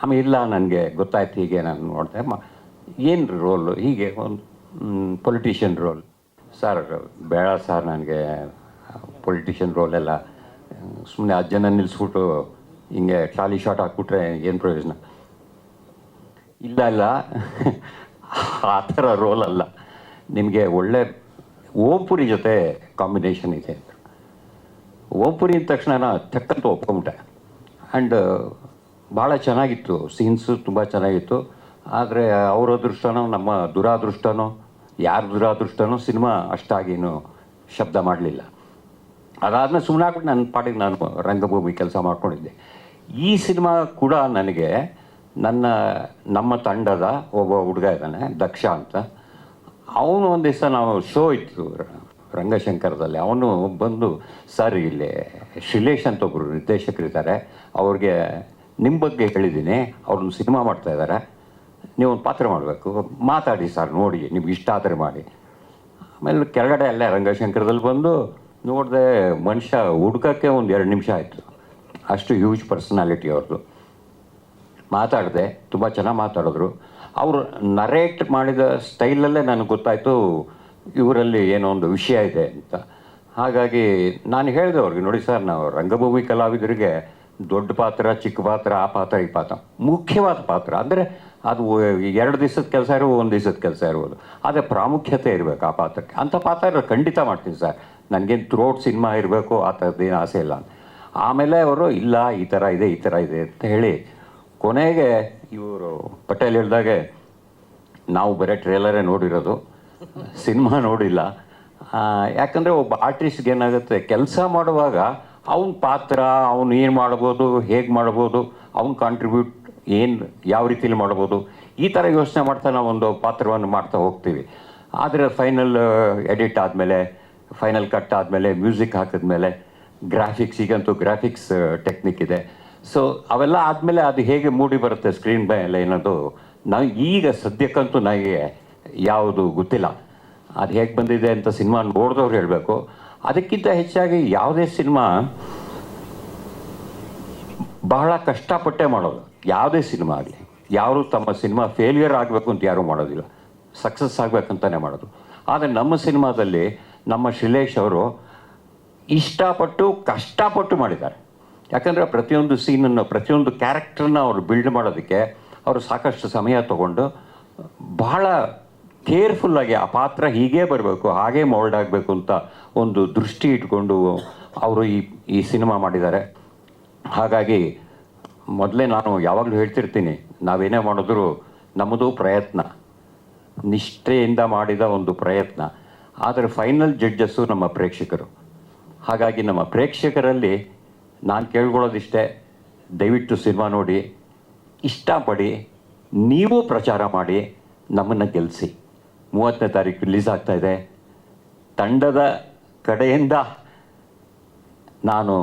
ಆಮೇಲೆ, ಇಲ್ಲ, ನನಗೆ ಗೊತ್ತಾಯ್ತು, ಹೀಗೆ ನಾನು ನೋಡಿದೆ. ಮ ಏನು ರೋಲು ಹೀಗೆ ಒಂದು ಪೊಲಿಟಿಷಿಯನ್ ರೋಲ್ ಸರ್ ಬೇಡ ಸರ್ ನನಗೆ ಪೊಲಿಟಿಷಿಯನ್ ರೋಲೆಲ್ಲ ಸುಮ್ಮನೆ ಹತ್ತು ಜನ ನಿಲ್ಲಿಸ್ಬಿಟ್ಟು ಹಿಂಗೆ ಟ್ರಾಲಿ ಶಾಟ್ ಹಾಕ್ಬಿಟ್ರೆ ಏನು ಪ್ರಯೋಜನ? ಇಲ್ಲ ಇಲ್ಲ. ಆ ಥರ ರೋಲ್ ಅಲ್ಲ. ನಿಮಗೆ ಒಳ್ಳೆ ಓಪುರಿ ಜೊತೆ ಕಾಂಬಿನೇಷನ್ ಇದೆ ಓಪುರಿ ಅಂದ ತಕ್ಷಣ ನಾನು ತಕ್ಕಂತ ಒಪ್ಕೊಂಬಿಟ್ಟೆ. ಆ್ಯಂಡ್ ಭಾಳ ಚೆನ್ನಾಗಿತ್ತು. ಸೀನ್ಸು ತುಂಬ ಚೆನ್ನಾಗಿತ್ತು. ಆದರೆ ಅವರ ಅದೃಷ್ಟನೋ, ನಮ್ಮ ದುರಾದೃಷ್ಟನೋ, ಯಾರ ದುರಾದೃಷ್ಟನೋ ಸಿನಿಮಾ ಅಷ್ಟಾಗೇನು ಶಬ್ದ ಮಾಡಲಿಲ್ಲ. ಅದಾದ್ಮೇಲೆ ಸುಮ್ಮನೆ ಹಾಕ್ಬಿಟ್ಟು ನನ್ನ ಪಾಡಿಗೆ ನಾನು ರಂಗಭೂಮಿ ಕೆಲಸ ಮಾಡ್ಕೊಂಡಿದ್ದೆ. ಈ ಸಿನಿಮಾ ಕೂಡ ನನಗೆ ನನ್ನ, ನಮ್ಮ ತಂಡದ ಒಬ್ಬ ಹುಡುಗ ಇದ್ದಾನೆ, ದಕ್ಷ ಅಂತ. ಅವನು ಒಂದು ದಿವಸ ನಾವು ಶೋ ಇತ್ತು ರಂಗಶಂಕರದಲ್ಲಿ. ಅವನು ಬಂದು, ಸರ್, ಇಲ್ಲಿ ಶಿಲೇಶ್ ಅಂತ ಒಬ್ಬರು ನಿರ್ದೇಶಕರಿದ್ದಾರೆ. ಅವ್ರಿಗೆ ನಿಮ್ಮ ಬಗ್ಗೆ ಹೇಳಿದ್ದೀನಿ. ಅವ್ರನ್ನ ಸಿನಿಮಾ ಮಾಡ್ತಾ ನೀವು ಒಂದು ಪಾತ್ರ ಮಾಡಬೇಕು. ಮಾತಾಡಿ ಸರ್, ನೋಡಿ, ನಿಮ್ಗೆ ಇಷ್ಟ ಆದರೆ ಮಾಡಿ. ಆಮೇಲೆ ಕೆಳಗಡೆ ಅಲ್ಲೇ ರಂಗಶಂಕರದಲ್ಲಿ ಬಂದು ನೋಡಿದೆ ಮನುಷ್ಯ ಹುಡ್ಕೋಕ್ಕೆ ಒಂದು ಎರಡು ನಿಮಿಷ ಆಯಿತು. ಅಷ್ಟು ಹ್ಯೂಜ್ ಪರ್ಸನಾಲಿಟಿ ಅವ್ರದ್ದು. ಮಾತಾಡಿದೆ, ತುಂಬ ಚೆನ್ನಾಗಿ ಮಾತಾಡಿದ್ರು. ಅವರು ನರೇಟ್ ಮಾಡಿದ ಸ್ಟೈಲಲ್ಲೇ ನನಗೆ ಗೊತ್ತಾಯಿತು, ಇವರಲ್ಲಿ ಏನೋ ಒಂದು ವಿಷಯ ಇದೆ ಅಂತ. ಹಾಗಾಗಿ ನಾನು ಹೇಳಿದೆ ಅವ್ರಿಗೆ, ನೋಡಿ ಸರ್, ನಾವು ರಂಗಭೂಮಿ ಕಲಾವಿದರಿಗೆ ದೊಡ್ಡ ಪಾತ್ರ, ಚಿಕ್ಕ ಪಾತ್ರ, ಆ ಪಾತ್ರ, ಈ ಪಾತ್ರ. ಮುಖ್ಯವಾದ ಪಾತ್ರ. ಅಂದರೆ ಅದು ಎರಡು ದಿವಸದ ಕೆಲಸ ಇರ್ಬೋದು, ಒಂದು ದಿವಸದ ಕೆಲಸ ಇರ್ಬೋದು. ಆದರೆ ಪ್ರಾಮುಖ್ಯತೆ ಇರಬೇಕು ಆ ಪಾತ್ರಕ್ಕೆ. ಅಂಥ ಪಾತ್ರ ಖಂಡಿತ ಮಾಡ್ತೀನಿ ಸರ್. ನನಗೆ ಥ್ರೋಟ್ ಸಿನಿಮಾ ಇರಬೇಕು ಆ ಥರದ್ದೇನು ಆಸೆ ಇಲ್ಲ ಆಮೇಲೆ ಅವರು, ಇಲ್ಲ, ಈ ಥರ ಇದೆ, ಈ ಥರ ಇದೆ ಅಂತ ಹೇಳಿ ಕೊನೆಗೆ ಇವರು ಪಟೇಲ್ ಹೇಳಿದಾಗೆ, ನಾವು ಬರೀ ಟ್ರೇಲರೇ ನೋಡಿರೋದು, ಸಿನಿಮಾ ನೋಡಿಲ್ಲ. ಯಾಕಂದರೆ ಒಬ್ಬ ಆರ್ಟಿಸ್ಟ್ಗೆ ಏನಾಗುತ್ತೆ, ಕೆಲಸ ಮಾಡುವಾಗ ಅವನ ಪಾತ್ರ, ಅವನು ಏನು ಮಾಡ್ಬೋದು, ಹೇಗೆ ಮಾಡ್ಬೋದು, ಅವ್ನ ಕಾಂಟ್ರಿಬ್ಯೂಟ್ ಏನು ಯಾವ ರೀತಿಯಲ್ಲಿ ಮಾಡ್ಬೋದು? ಈ ಥರ ಯೋಚನೆ ಮಾಡ್ತಾ ಒಂದು ಪಾತ್ರವನ್ನು ಮಾಡ್ತಾ ಹೋಗ್ತೀವಿ. ಆದರೆ ಫೈನಲ್ ಎಡಿಟ್ ಆದಮೇಲೆ ಫೈನಲ್ ಕಟ್ ಆದಮೇಲೆ ಮ್ಯೂಸಿಕ್ ಹಾಕಿದ್ಮೇಲೆ ಗ್ರಾಫಿಕ್ಸ್ ಈಗಂತೂ ಗ್ರಾಫಿಕ್ಸ್ ಟೆಕ್ನಿಕ್ ಇದೆ. ಸೊ ಅವೆಲ್ಲ ಆದಮೇಲೆ ಅದು ಹೇಗೆ ಮೂಡಿ ಬರುತ್ತೆ ಸ್ಕ್ರೀನ್ ಮೇಲೆ ಏನದು ನಾವು ಈಗ ಸದ್ಯಕ್ಕಂತೂ ನನಗೆ ಯಾವುದು ಗೊತ್ತಿಲ್ಲ. ಅದು ಹೇಗೆ ಬಂದಿದೆ ಅಂತ ಸಿನಿಮಾ ನೋಡಿದವ್ರು ಹೇಳಬೇಕು. ಅದಕ್ಕಿಂತ ಹೆಚ್ಚಾಗಿ ಯಾವುದೇ ಸಿನಿಮಾ ಬಹಳ ಕಷ್ಟಪಟ್ಟೆ ಮಾಡೋದು. ಯಾವುದೇ ಸಿನಿಮಾ ಆಗಲಿ, ಯಾರು ತಮ್ಮ ಸಿನಿಮಾ ಫೇಲ್ಯೂರ್ ಆಗಬೇಕು ಅಂತ ಯಾರೂ ಮಾಡೋದಿಲ್ಲ. ಸಕ್ಸಸ್ ಆಗಬೇಕಂತಾನೆ ಮಾಡೋದು. ಆದರೆ ನಮ್ಮ ಸಿನಿಮಾದಲ್ಲಿ ನಮ್ಮ ಶಿಲೇಶ್ ಅವರು ಇಷ್ಟಪಟ್ಟು, ಕಷ್ಟಪಟ್ಟು ಮಾಡಿದ್ದಾರೆ. ಯಾಕಂದರೆ ಪ್ರತಿಯೊಂದು ಸೀನನ್ನು ಪ್ರತಿಯೊಂದು ಕ್ಯಾರೆಕ್ಟರ್ನ ಅವರು ಬಿಲ್ಡ್ ಮಾಡೋದಕ್ಕೆ ಅವರು ಸಾಕಷ್ಟು ಸಮಯ ತಗೊಂಡು ಬಹಳ ಕೇರ್ಫುಲ್ಲಾಗಿ ಆ ಪಾತ್ರ ಹೀಗೇ ಬರಬೇಕು, ಹಾಗೇ ಮೋಲ್ಡ್ ಆಗಬೇಕು ಅಂತ ಒಂದು ದೃಷ್ಟಿ ಇಟ್ಕೊಂಡು ಅವರು ಈ ಈ ಸಿನಿಮಾ ಮಾಡಿದ್ದಾರೆ. ಹಾಗಾಗಿ ಮೊದಲೇ ನಾನು ಯಾವಾಗಲೂ ಹೇಳ್ತಿರ್ತೀನಿ, ನಾವೇನೇ ಮಾಡಿದ್ರು ನಮ್ಮದು ಪ್ರಯತ್ನ. ನಿಷ್ಠೆಯಿಂದ ಮಾಡಿದ ಒಂದು ಪ್ರಯತ್ನ. ಆದರೆ ಫೈನಲ್ ಜಡ್ಜಸ್ಸು ನಮ್ಮ ಪ್ರೇಕ್ಷಕರು. ಹಾಗಾಗಿ ನಮ್ಮ ಪ್ರೇಕ್ಷಕರಲ್ಲಿ ನಾನು ಕೇಳ್ಕೊಳ್ಳೋದಿಷ್ಟೇ, ದಯವಿಟ್ಟು ಸಿನಿಮಾ ನೋಡಿ, ಇಷ್ಟಪಡಿ, ನೀವು ಪ್ರಚಾರ ಮಾಡಿ, ನಮ್ಮನ್ನು ಗೆಲ್ಲಿಸಿ ಮೂವತ್ತನೇ ತಾರೀಕು ರಿಲೀಸ್ ಆಗ್ತಾ ಇದೆ. ತಂಡದ ಕಡೆಯಿಂದ ನಾನು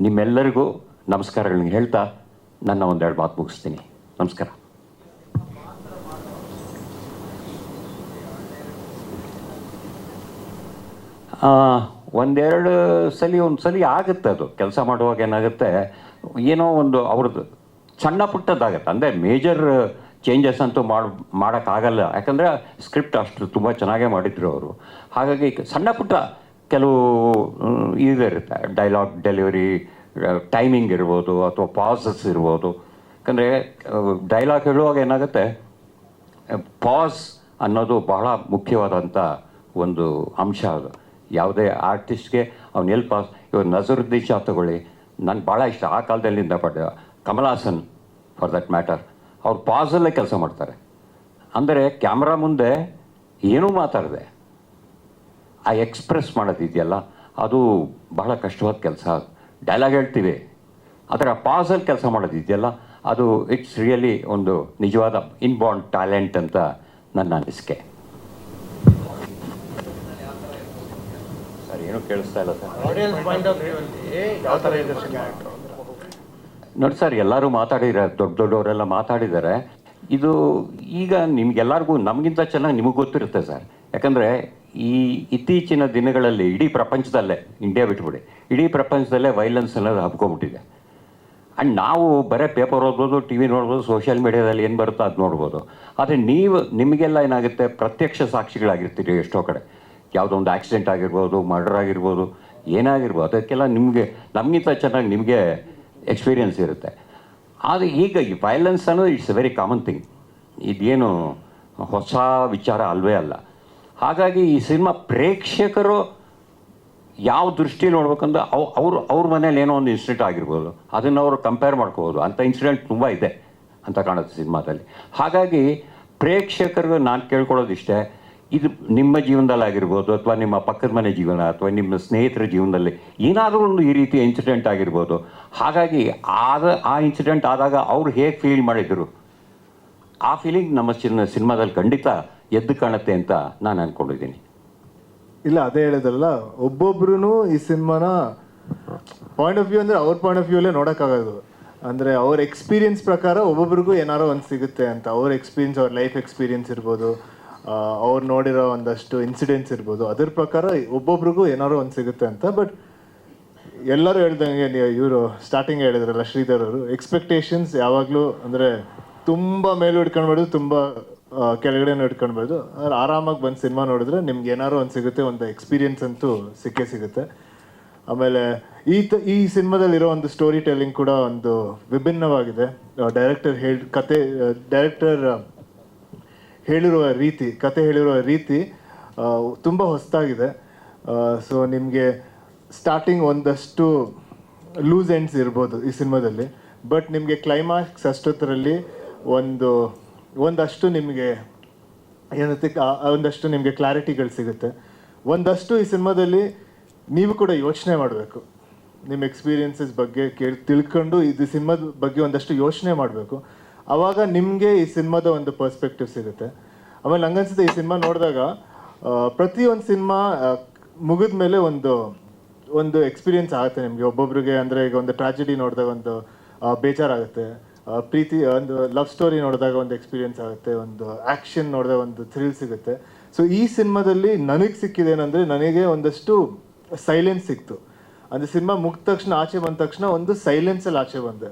ನಿಮ್ಮೆಲ್ಲರಿಗೂ ನಮಸ್ಕಾರಗಳನ್ನ ಹೇಳ್ತಾ ನನ್ನ ಒಂದೆರಡು ಮಾತು ಮುಗಿಸ್ತೀನಿ. ನಮಸ್ಕಾರ. ಒಂದೆರಡು ಸಲ, ಒಂದು ಸಲ ಆಗುತ್ತೆ ಅದು. ಕೆಲಸ ಮಾಡುವಾಗ ಏನಾಗುತ್ತೆ, ಏನೋ ಒಂದು ಅವ್ರದ್ದು ಸಣ್ಣ ಪುಟ್ಟದ್ದಾಗತ್ತೆ. ಅಂದರೆ ಮೇಜರ್ ಚೇಂಜಸ್ ಅಂತೂ ಮಾಡಿ, ಮಾಡೋಕ್ಕಾಗಲ್ಲ. ಯಾಕಂದರೆ ಸ್ಕ್ರಿಪ್ಟ್ ಅಷ್ಟು ತುಂಬ ಚೆನ್ನಾಗೇ ಮಾಡಿದ್ರು ಅವರು. ಹಾಗಾಗಿ ಸಣ್ಣ ಪುಟ್ಟ ಕೆಲವು ಇದಿರುತ್ತೆ. ಡೈಲಾಗ್ ಡೆಲಿವರಿ ಟೈಮಿಂಗ್ ಇರ್ಬೋದು ಅಥವಾ ಪಾಸಸ್ ಇರ್ಬೋದು. ಯಾಕಂದರೆ ಡೈಲಾಗ್ ಹೇಳುವಾಗ ಏನಾಗುತ್ತೆ? ಪಾಸ್ ಅನ್ನೋದು ಬಹಳ ಮುಖ್ಯವಾದಂಥ ಒಂದು ಅಂಶ ಅದು. ಯಾವುದೇ ಆರ್ಟಿಸ್ಟ್ಗೆ ಅವ್ನು ಎಲ್ಲಿ ಪಾಸ್ ಇವಾಗ ನಜರುದ್ದೀನ್ ಶಾ ತಗೊಳ್ಳಿ. ನನಗೆ ಭಾಳ ಇಷ್ಟ. ಆ ಕಾಲದಲ್ಲಿಂದ ಪಡೆದ, ಕಮಲ್ ಫಾರ್ ದಟ್ ಮ್ಯಾಟರ್ ಅವ್ರು ಪಾಸಲ್ಲೇ ಕೆಲಸ ಮಾಡ್ತಾರೆ. ಅಂದರೆ ಕ್ಯಾಮ್ರಾ ಮುಂದೆ ಏನೂ ಮಾತಾಡಿದೆ. ಆ ಎಕ್ಸ್ಪ್ರೆಸ್ ಮಾಡೋದಿದೆಯಲ್ಲ, ಅದು ಬಹಳ ಕಷ್ಟವಾದ ಕೆಲಸ ಡೈಲಾಗ್ ಹೇಳ್ತೀವಿ. ಅದರ ಪಾಸಲ್ ಪಾಸಲ್ಲಿ ಕೆಲಸ ಮಾಡೋದಿದೆಯಲ್ಲ ಅದು ಇಟ್ಸ್ ರಿಯಲಿ ಒಂದು ನಿಜವಾದ ಇನ್ಬಾರ್ನ್ ಟ್ಯಾಲೆಂಟ್ ಅಂತ ನನ್ನ ಅನಿಸಿಕೆ. ಸರ್ ಏನೂ ಕೇಳಿಸ್ತಾ ಇಲ್ಲ ಸರ್. ನೋಡಿ ಸರ್ ಎಲ್ಲರೂ ಮಾತಾಡಿದ್ದಾರೆ ದೊಡ್ಡ ದೊಡ್ಡವರೆಲ್ಲ ಮಾತಾಡಿದ್ದಾರೆ. ಇದು ಈಗ ನಿಮ್ಗೆಲ್ಲರಿಗೂ ನಮಗಿಂತ ಚೆನ್ನಾಗಿ ನಿಮಗೆ ಗೊತ್ತಿರುತ್ತೆ ಸರ್. ಯಾಕಂದರೆ ಈ ಇತ್ತೀಚಿನ ದಿನಗಳಲ್ಲಿ ಇಡೀ ಪ್ರಪಂಚದಲ್ಲೇ ಇಂಡಿಯಾ ಬಿಟ್ಬಿಡಿ, ಇಡೀ ಪ್ರಪಂಚದಲ್ಲೇ ವೈಲೆನ್ಸ್ ಅನ್ನೋದು ಹಬ್ಕೊಂಬಿಟ್ಟಿದೆ ಆ್ಯಂಡ್ ನಾವು ಬರೀ ಪೇಪರ್ ಓದ್ಬೋದು ಟಿ ವಿ ನೋಡ್ಬೋದು ಸೋಷಿಯಲ್ ಮೀಡಿಯಾದಲ್ಲಿ ಏನು ಬರುತ್ತೋ ಅದು ನೋಡ್ಬೋದು. ಆದರೆ ನೀವು, ನಿಮಗೆಲ್ಲ ಏನಾಗುತ್ತೆ? ಪ್ರತ್ಯಕ್ಷ ಸಾಕ್ಷಿಗಳಾಗಿರ್ತೀರಿ ಎಷ್ಟೋ ಕಡೆ. ಯಾವುದೋ ಒಂದು ಆಕ್ಸಿಡೆಂಟ್ ಆಗಿರ್ಬೋದು ಮರ್ಡರ್ ಆಗಿರ್ಬೋದು, ಏನಾಗಿರ್ಬೋದು, ಅದಕ್ಕೆಲ್ಲ ನಿಮಗೆ, ನಮಗಿಂತ ಚೆನ್ನಾಗಿ ನಿಮಗೆ ಎಕ್ಸ್ಪೀರಿಯನ್ಸ್ ಇರುತ್ತೆ. ಆದರೆ ಈಗ ಈ ವೈಲೆನ್ಸ್ ಅನ್ನೋದು ಇಟ್ಸ್ ವೆರಿ ಕಾಮನ್ ಥಿಂಗ್ ಇದೇನು ಹೊಸ ವಿಚಾರ ಅಲ್ವೇ ಅಲ್ಲ. ಹಾಗಾಗಿ ಈ ಸಿನಿಮಾ ಪ್ರೇಕ್ಷಕರು ಯಾವ ದೃಷ್ಟಿಯಲ್ಲಿ ನೋಡ್ಬೇಕಂದ್ರೆ ಅವ್ ಅವರು ಅವ್ರ ಮನೇಲಿ ಏನೋ ಒಂದು ಇನ್ಸಿಡೆಂಟ್ ಆಗಿರ್ಬೋದು. ಅದನ್ನು ಅವರು ಕಂಪೇರ್ ಮಾಡ್ಕೋಬೋದು. ಅಂಥ ಇನ್ಸಿಡೆಂಟ್ ತುಂಬ ಇದೆ ಅಂತ ಕಾಣುತ್ತೆ ಸಿನಿಮಾದಲ್ಲಿ. ಹಾಗಾಗಿ ಪ್ರೇಕ್ಷಕರಿಗೆ ನಾನು ಕೇಳ್ಕೊಳ್ಳೋದಿಷ್ಟೇ, ಇದು ನಿಮ್ಮ ಜೀವನದಲ್ಲಿ ಆಗಿರ್ಬೋದು ಅಥವಾ ನಿಮ್ಮ ಪಕ್ಕದ ಮನೆ ಜೀವನ ಅಥವಾ ನಿಮ್ಮ ಸ್ನೇಹಿತರ ಜೀವನದಲ್ಲಿ ಏನಾದರೂ ಒಂದು ಈ ರೀತಿ ಇನ್ಸಿಡೆಂಟ್ ಆಗಿರ್ಬೋದು. ಹಾಗಾಗಿ ಆದ ಆ ಇನ್ಸಿಡೆಂಟ್ ಆದಾಗ ಅವ್ರು ಹೇಗೆ ಫೀಲ್ ಮಾಡಿದರು? ಆ ಫೀಲಿಂಗ್ ನಮ್ಮ ಸಿನಿಮಾ ಸಿನಿಮಾದಲ್ಲಿ ಖಂಡಿತ ಎದ್ದು ಕಾಣುತ್ತೆ ಅಂತ ನಾನು ಅಂದ್ಕೊಂಡಿದ್ದೀನಿ ಇಲ್ಲ, ಅದೇ ಹೇಳಿದ್ರಲ್ಲ ಒಬ್ಬೊಬ್ರು ಈ ಸಿನಿಮಾನ ಪಾಯಿಂಟ್ ಆಫ್ ವ್ಯೂ ಅಂದ್ರೆ ಅವ್ರ ಪಾಯಿಂಟ್ ಆಫ್ ವ್ಯೂಲೇ ನೋಡೋಕ್ಕಾಗೋದು. ಅಂದ್ರೆ ಅವ್ರ ಎಕ್ಸ್ಪೀರಿಯನ್ಸ್ ಪ್ರಕಾರ ಒಬ್ಬೊಬ್ರಿಗೂ ಏನಾರೋ ಒಂದು ಸಿಗುತ್ತೆ ಅಂತ. ಅವ್ರ ಎಕ್ಸ್ಪೀರಿಯನ್ಸ್ ಅವ್ರ ಲೈಫ್ ಎಕ್ಸ್ಪೀರಿಯನ್ಸ್ ಇರ್ಬೋದು ಅವ್ರು ನೋಡಿರೋ ಒಂದಷ್ಟು ಇನ್ಸಿಡೆಂಟ್ಸ್ ಇರ್ಬೋದು. ಅದ್ರ ಪ್ರಕಾರ ಒಬ್ಬೊಬ್ರಿಗೂ ಏನಾರೋ ಒಂದು ಸಿಗುತ್ತೆ ಅಂತ. ಬಟ್ ಎಲ್ಲರೂ ಹೇಳ್ದಂಗೆ ಇವರು ಸ್ಟಾರ್ಟಿಂಗ್ ಹೇಳಿದ್ರಲ್ಲ ಶ್ರೀಧರ್ ಅವರು ಎಕ್ಸ್ಪೆಕ್ಟೇಷನ್ಸ್ ಯಾವಾಗಲೂ ಅಂದರೆ ತುಂಬ ಹಿಡ್ಕೊಂಡು ಹಿಡ್ಕೊಂಡ್ಬಾರ್ದು ತುಂಬ ಆ, ಕೆಳಗಡೆನೂ ಅಂದ್ರೆ ಆರಾಮಾಗಿ ಬಂದು ಸಿನಿಮಾ ನೋಡಿದ್ರೆ ನಿಮ್ಗೆ ಏನಾದ್ರು ಒಂದು ಸಿಗುತ್ತೆ ಒಂದು ಎಕ್ಸ್ಪೀರಿಯನ್ಸ್ ಅಂತೂ ಸಿಕ್ಕೇ ಸಿಗುತ್ತೆ. ಆಮೇಲೆ ಈ ತ ಈ ಸಿನಿಮಾದಲ್ಲಿರೋ ಒಂದು ಸ್ಟೋರಿ ಟೆಲ್ಲಿಂಗ್ ಕೂಡ ಒಂದು ವಿಭಿನ್ನವಾಗಿದೆ. ಡೈರೆಕ್ಟರ್ ಹೇಳಿ ಕತೆ ಡೈರೆಕ್ಟರ್ ಹೇಳಿರುವ ರೀತಿ ಕತೆ ಹೇಳಿರುವ ರೀತಿ ತುಂಬ ಹೊಸದಾಗಿದೆ ಸೊ ನಿಮಗೆ ಸ್ಟಾರ್ಟಿಂಗ್ ಒಂದಷ್ಟು ಲೂಸ್ ಎಂಡ್ಸ್ ಇರ್ಬೋದು ಈ ಸಿನಿಮಾದಲ್ಲಿ. ಬಟ್ ನಿಮಗೆ ಕ್ಲೈಮ್ಯಾಕ್ಸ್ ಅಷ್ಟೊತ್ತರಲ್ಲಿ ಒಂದು ಒಂದಷ್ಟು ನಿಮಗೆ ಏನಂತೆ ಒಂದಷ್ಟು ನಿಮಗೆ ಕ್ಲಾರಿಟಿಗಳು ಸಿಗುತ್ತೆ. ಒಂದಷ್ಟು ಈ ಸಿನಿಮಾದಲ್ಲಿ ನೀವು ಕೂಡ ಯೋಚನೆ ಮಾಡಬೇಕು. ನಿಮ್ಮ ಎಕ್ಸ್ಪೀರಿಯನ್ಸಸ್ ಬಗ್ಗೆ ಕೇಳಿ, ತಿಳ್ಕೊಂಡು ಇದು ಸಿನಿಮಾದ ಬಗ್ಗೆ ಒಂದಷ್ಟು ಯೋಚನೆ ಮಾಡಬೇಕು. ಆವಾಗ ನಿಮಗೆ ಈ ಸಿನಿಮಾದ ಒಂದು ಪರ್ಸ್ಪೆಕ್ಟಿವ್ ಸಿಗುತ್ತೆ. ಆಮೇಲೆ ನಂಗನ್ಸುತ್ತೆ ಈ ಸಿನಿಮಾ ನೋಡಿದಾಗ ಪ್ರತಿಯೊಂದು ಸಿನಿಮಾ ಮುಗಿದ ಮೇಲೆ ಒಂದು ಒಂದು ಎಕ್ಸ್ಪೀರಿಯನ್ಸ್ ಆಗುತ್ತೆ ನಿಮಗೆ. ಒಬ್ಬೊಬ್ರಿಗೆ ಅಂದರೆ ಈಗ ಒಂದು ಟ್ರಾಜಿಡಿ ನೋಡಿದಾಗ ಒಂದು ಬೇಜಾರಾಗುತ್ತೆ. ಪ್ರೀತಿ, ಒಂದು ಲವ್ ಸ್ಟೋರಿ ನೋಡಿದಾಗ ಒಂದು ಎಕ್ಸ್ಪೀರಿಯನ್ಸ್ ಆಗುತ್ತೆ, ಒಂದು ಆ್ಯಕ್ಷನ್ ನೋಡಿದಾಗ ಒಂದು ಥ್ರಿಲ್ ಸಿಗುತ್ತೆ. ಸೊ ಈ ಸಿನಿಮಾದಲ್ಲಿ ನನಗೆ ಸಿಕ್ಕಿದೇನೆಂದರೆ ನನಗೆ ಒಂದಷ್ಟು ಸೈಲೆನ್ಸ್ ಸಿಕ್ತು. ಅಂದರೆ ಸಿನಿಮಾ ಮುಗಿದ ತಕ್ಷಣ, ಆಚೆ ಬಂದ ತಕ್ಷಣ ಒಂದು ಸೈಲೆನ್ಸಲ್ಲಿ ಆಚೆ ಬಂದೆ.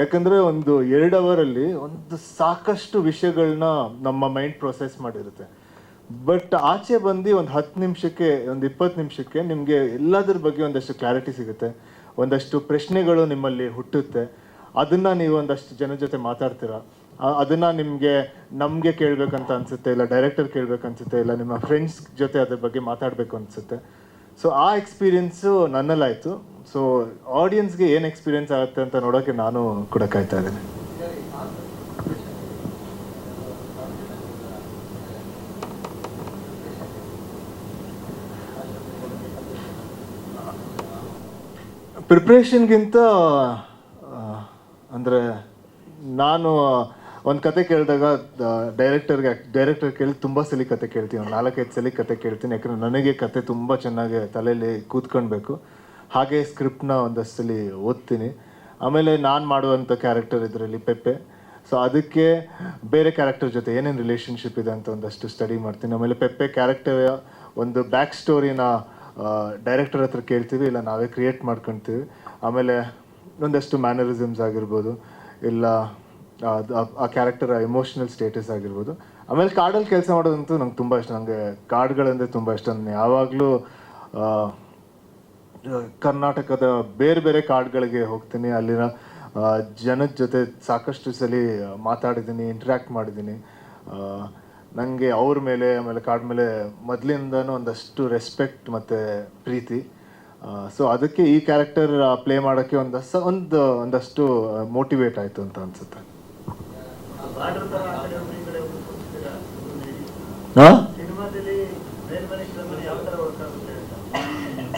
ಯಾಕಂದರೆ ಒಂದು ಎರಡು ಅವರಲ್ಲಿ ಒಂದು ಸಾಕಷ್ಟು ವಿಷಯಗಳನ್ನ ನಮ್ಮ ಮೈಂಡ್ ಪ್ರೊಸೆಸ್ ಮಾಡಿರುತ್ತೆ. ಬಟ್ ಆಚೆ ಬಂದು ಒಂದು ಹತ್ತು ನಿಮಿಷಕ್ಕೆ, ಒಂದು ಇಪ್ಪತ್ತು ನಿಮಿಷಕ್ಕೆ ನಿಮಗೆ ಎಲ್ಲದರ ಬಗ್ಗೆ ಒಂದಷ್ಟು ಕ್ಲಾರಿಟಿ ಸಿಗುತ್ತೆ. ಒಂದಷ್ಟು ಪ್ರಶ್ನೆಗಳು ನಿಮ್ಮಲ್ಲಿ ಹುಟ್ಟುತ್ತೆ. ಅದನ್ನ ನೀವು ಒಂದಷ್ಟು ಜನ ಜೊತೆ ಮಾತಾಡ್ತೀರಾ? ಅದನ್ನು ನಿಮಗೆ, ನಮಗೆ ಕೇಳಬೇಕಂತ ಅನ್ಸುತ್ತೆ, ಇಲ್ಲ ಡೈರೆಕ್ಟರ್ ಕೇಳಬೇಕು ಅನ್ಸುತ್ತೆ, ಇಲ್ಲ ನಿಮ್ಮ ಫ್ರೆಂಡ್ಸ್ ಜೊತೆ ಅದ್ರ ಬಗ್ಗೆ ಮಾತಾಡಬೇಕು ಅನ್ಸುತ್ತೆ. ಸೊ ಆ ಎಕ್ಸ್ಪೀರಿಯನ್ಸು ನನ್ನಲ್ಲಾಯಿತು. ಸೊ ಆಡಿಯನ್ಸ್ಗೆ ಏನು ಎಕ್ಸ್ಪೀರಿಯನ್ಸ್ ಆಗುತ್ತೆ ಅಂತ ನೋಡೋಕೆ ನಾನು ಕೂಡ ಕಾಯ್ತಾ ಇದ್ದೀನಿ. ಪ್ರಿಪ್ರೇಷನ್ಗಿಂತ ಅಂದರೆ ನಾನು ಒಂದು ಕತೆ ಕೇಳಿದಾಗ ಡೈರೆಕ್ಟರ್ಗೆ ಡೈರೆಕ್ಟರ್ ಕೇಳಿ ತುಂಬ ಸಲ ಕತೆ ಕೇಳ್ತೀನಿ. ಒಂದು ನಾಲ್ಕೈದು ಸಲ ಕತೆ ಕೇಳ್ತೀನಿ. ಯಾಕಂದರೆ ನನಗೆ ಕತೆ ತುಂಬ ಚೆನ್ನಾಗಿ ತಲೆಯಲ್ಲಿ ಕೂತ್ಕೊಳ್ಬೇಕು. ಹಾಗೆ ಸ್ಕ್ರಿಪ್ಟ್ನ ಒಂದಷ್ಟು ಸಲ ಓದ್ತೀನಿ. ಆಮೇಲೆ ನಾನು ಮಾಡುವಂಥ ಕ್ಯಾರೆಕ್ಟರ್ ಇದರಲ್ಲಿ ಪೆಪ್ಪೆ. ಸೊ ಅದಕ್ಕೆ ಬೇರೆ ಕ್ಯಾರೆಕ್ಟರ್ ಜೊತೆ ಏನೇನು ರಿಲೇಷನ್ಶಿಪ್ ಇದೆ ಅಂತ ಒಂದಷ್ಟು ಸ್ಟಡಿ ಮಾಡ್ತೀನಿ. ಆಮೇಲೆ ಪೆಪ್ಪೆ ಕ್ಯಾರೆಕ್ಟರ್ ಒಂದು ಬ್ಯಾಕ್ ಸ್ಟೋರಿನ ಡೈರೆಕ್ಟರ್ ಹತ್ರ ಕೇಳ್ತೀವಿ, ಇಲ್ಲ ನಾವೇ ಕ್ರಿಯೇಟ್ ಮಾಡ್ಕೊಳ್ತೀವಿ ಆಮೇಲೆ ಒಂದಷ್ಟು ಮ್ಯಾನರಿಸಮ್ಸ್ ಆಗಿರ್ಬೋದು, ಇಲ್ಲ, ಆ- ಕ್ಯಾರೆಕ್ಟರ್ ಎಮೋಷನಲ್ ಸ್ಟೇಟಸ್ ಆಗಿರ್ಬೋದು. ಆಮೇಲೆ ಕಾಡಲ್ಲಿ ಕೆಲಸ ಮಾಡೋದಂತೂ ನಂಗೆ ತುಂಬ ಇಷ್ಟ. ನನಗೆ ಕಾಡುಗಳಂದರೆ ತುಂಬ ಇಷ್ಟ. ನಾನು ಯಾವಾಗಲೂ ಕರ್ನಾಟಕದ ಬೇರೆ ಬೇರೆ ಕಾಡುಗಳಿಗೆ ಹೋಗ್ತೀನಿ. ಅಲ್ಲಿನ ಜನದ ಜೊತೆ ಸಾಕಷ್ಟು ಸಲ ಮಾತಾಡಿದ್ದೀನಿ ಇಂಟ್ರ್ಯಾಕ್ಟ್ ಮಾಡಿದ್ದೀನಿ ನನಗೆ ಅವ್ರ ಮೇಲೆ, ಆಮೇಲೆ ಕಾರ್ಡ್ ಮೇಲೆ ಮೊದಲಿಂದನೂ ಒಂದಷ್ಟು ರೆಸ್ಪೆಕ್ಟ್ ಮತ್ತು ಪ್ರೀತಿ. ಸೊ ಅದಕ್ಕೆ ಈ ಕ್ಯಾರೆಕ್ಟರ್ ಪ್ಲೇ ಮಾಡೋಕ್ಕೆ ಒಂದು ಒಂದು, ಒಂದಷ್ಟು ಮೋಟಿವೇಟ್ ಆಯಿತು ಅಂತ ಅನಿಸುತ್ತೆ.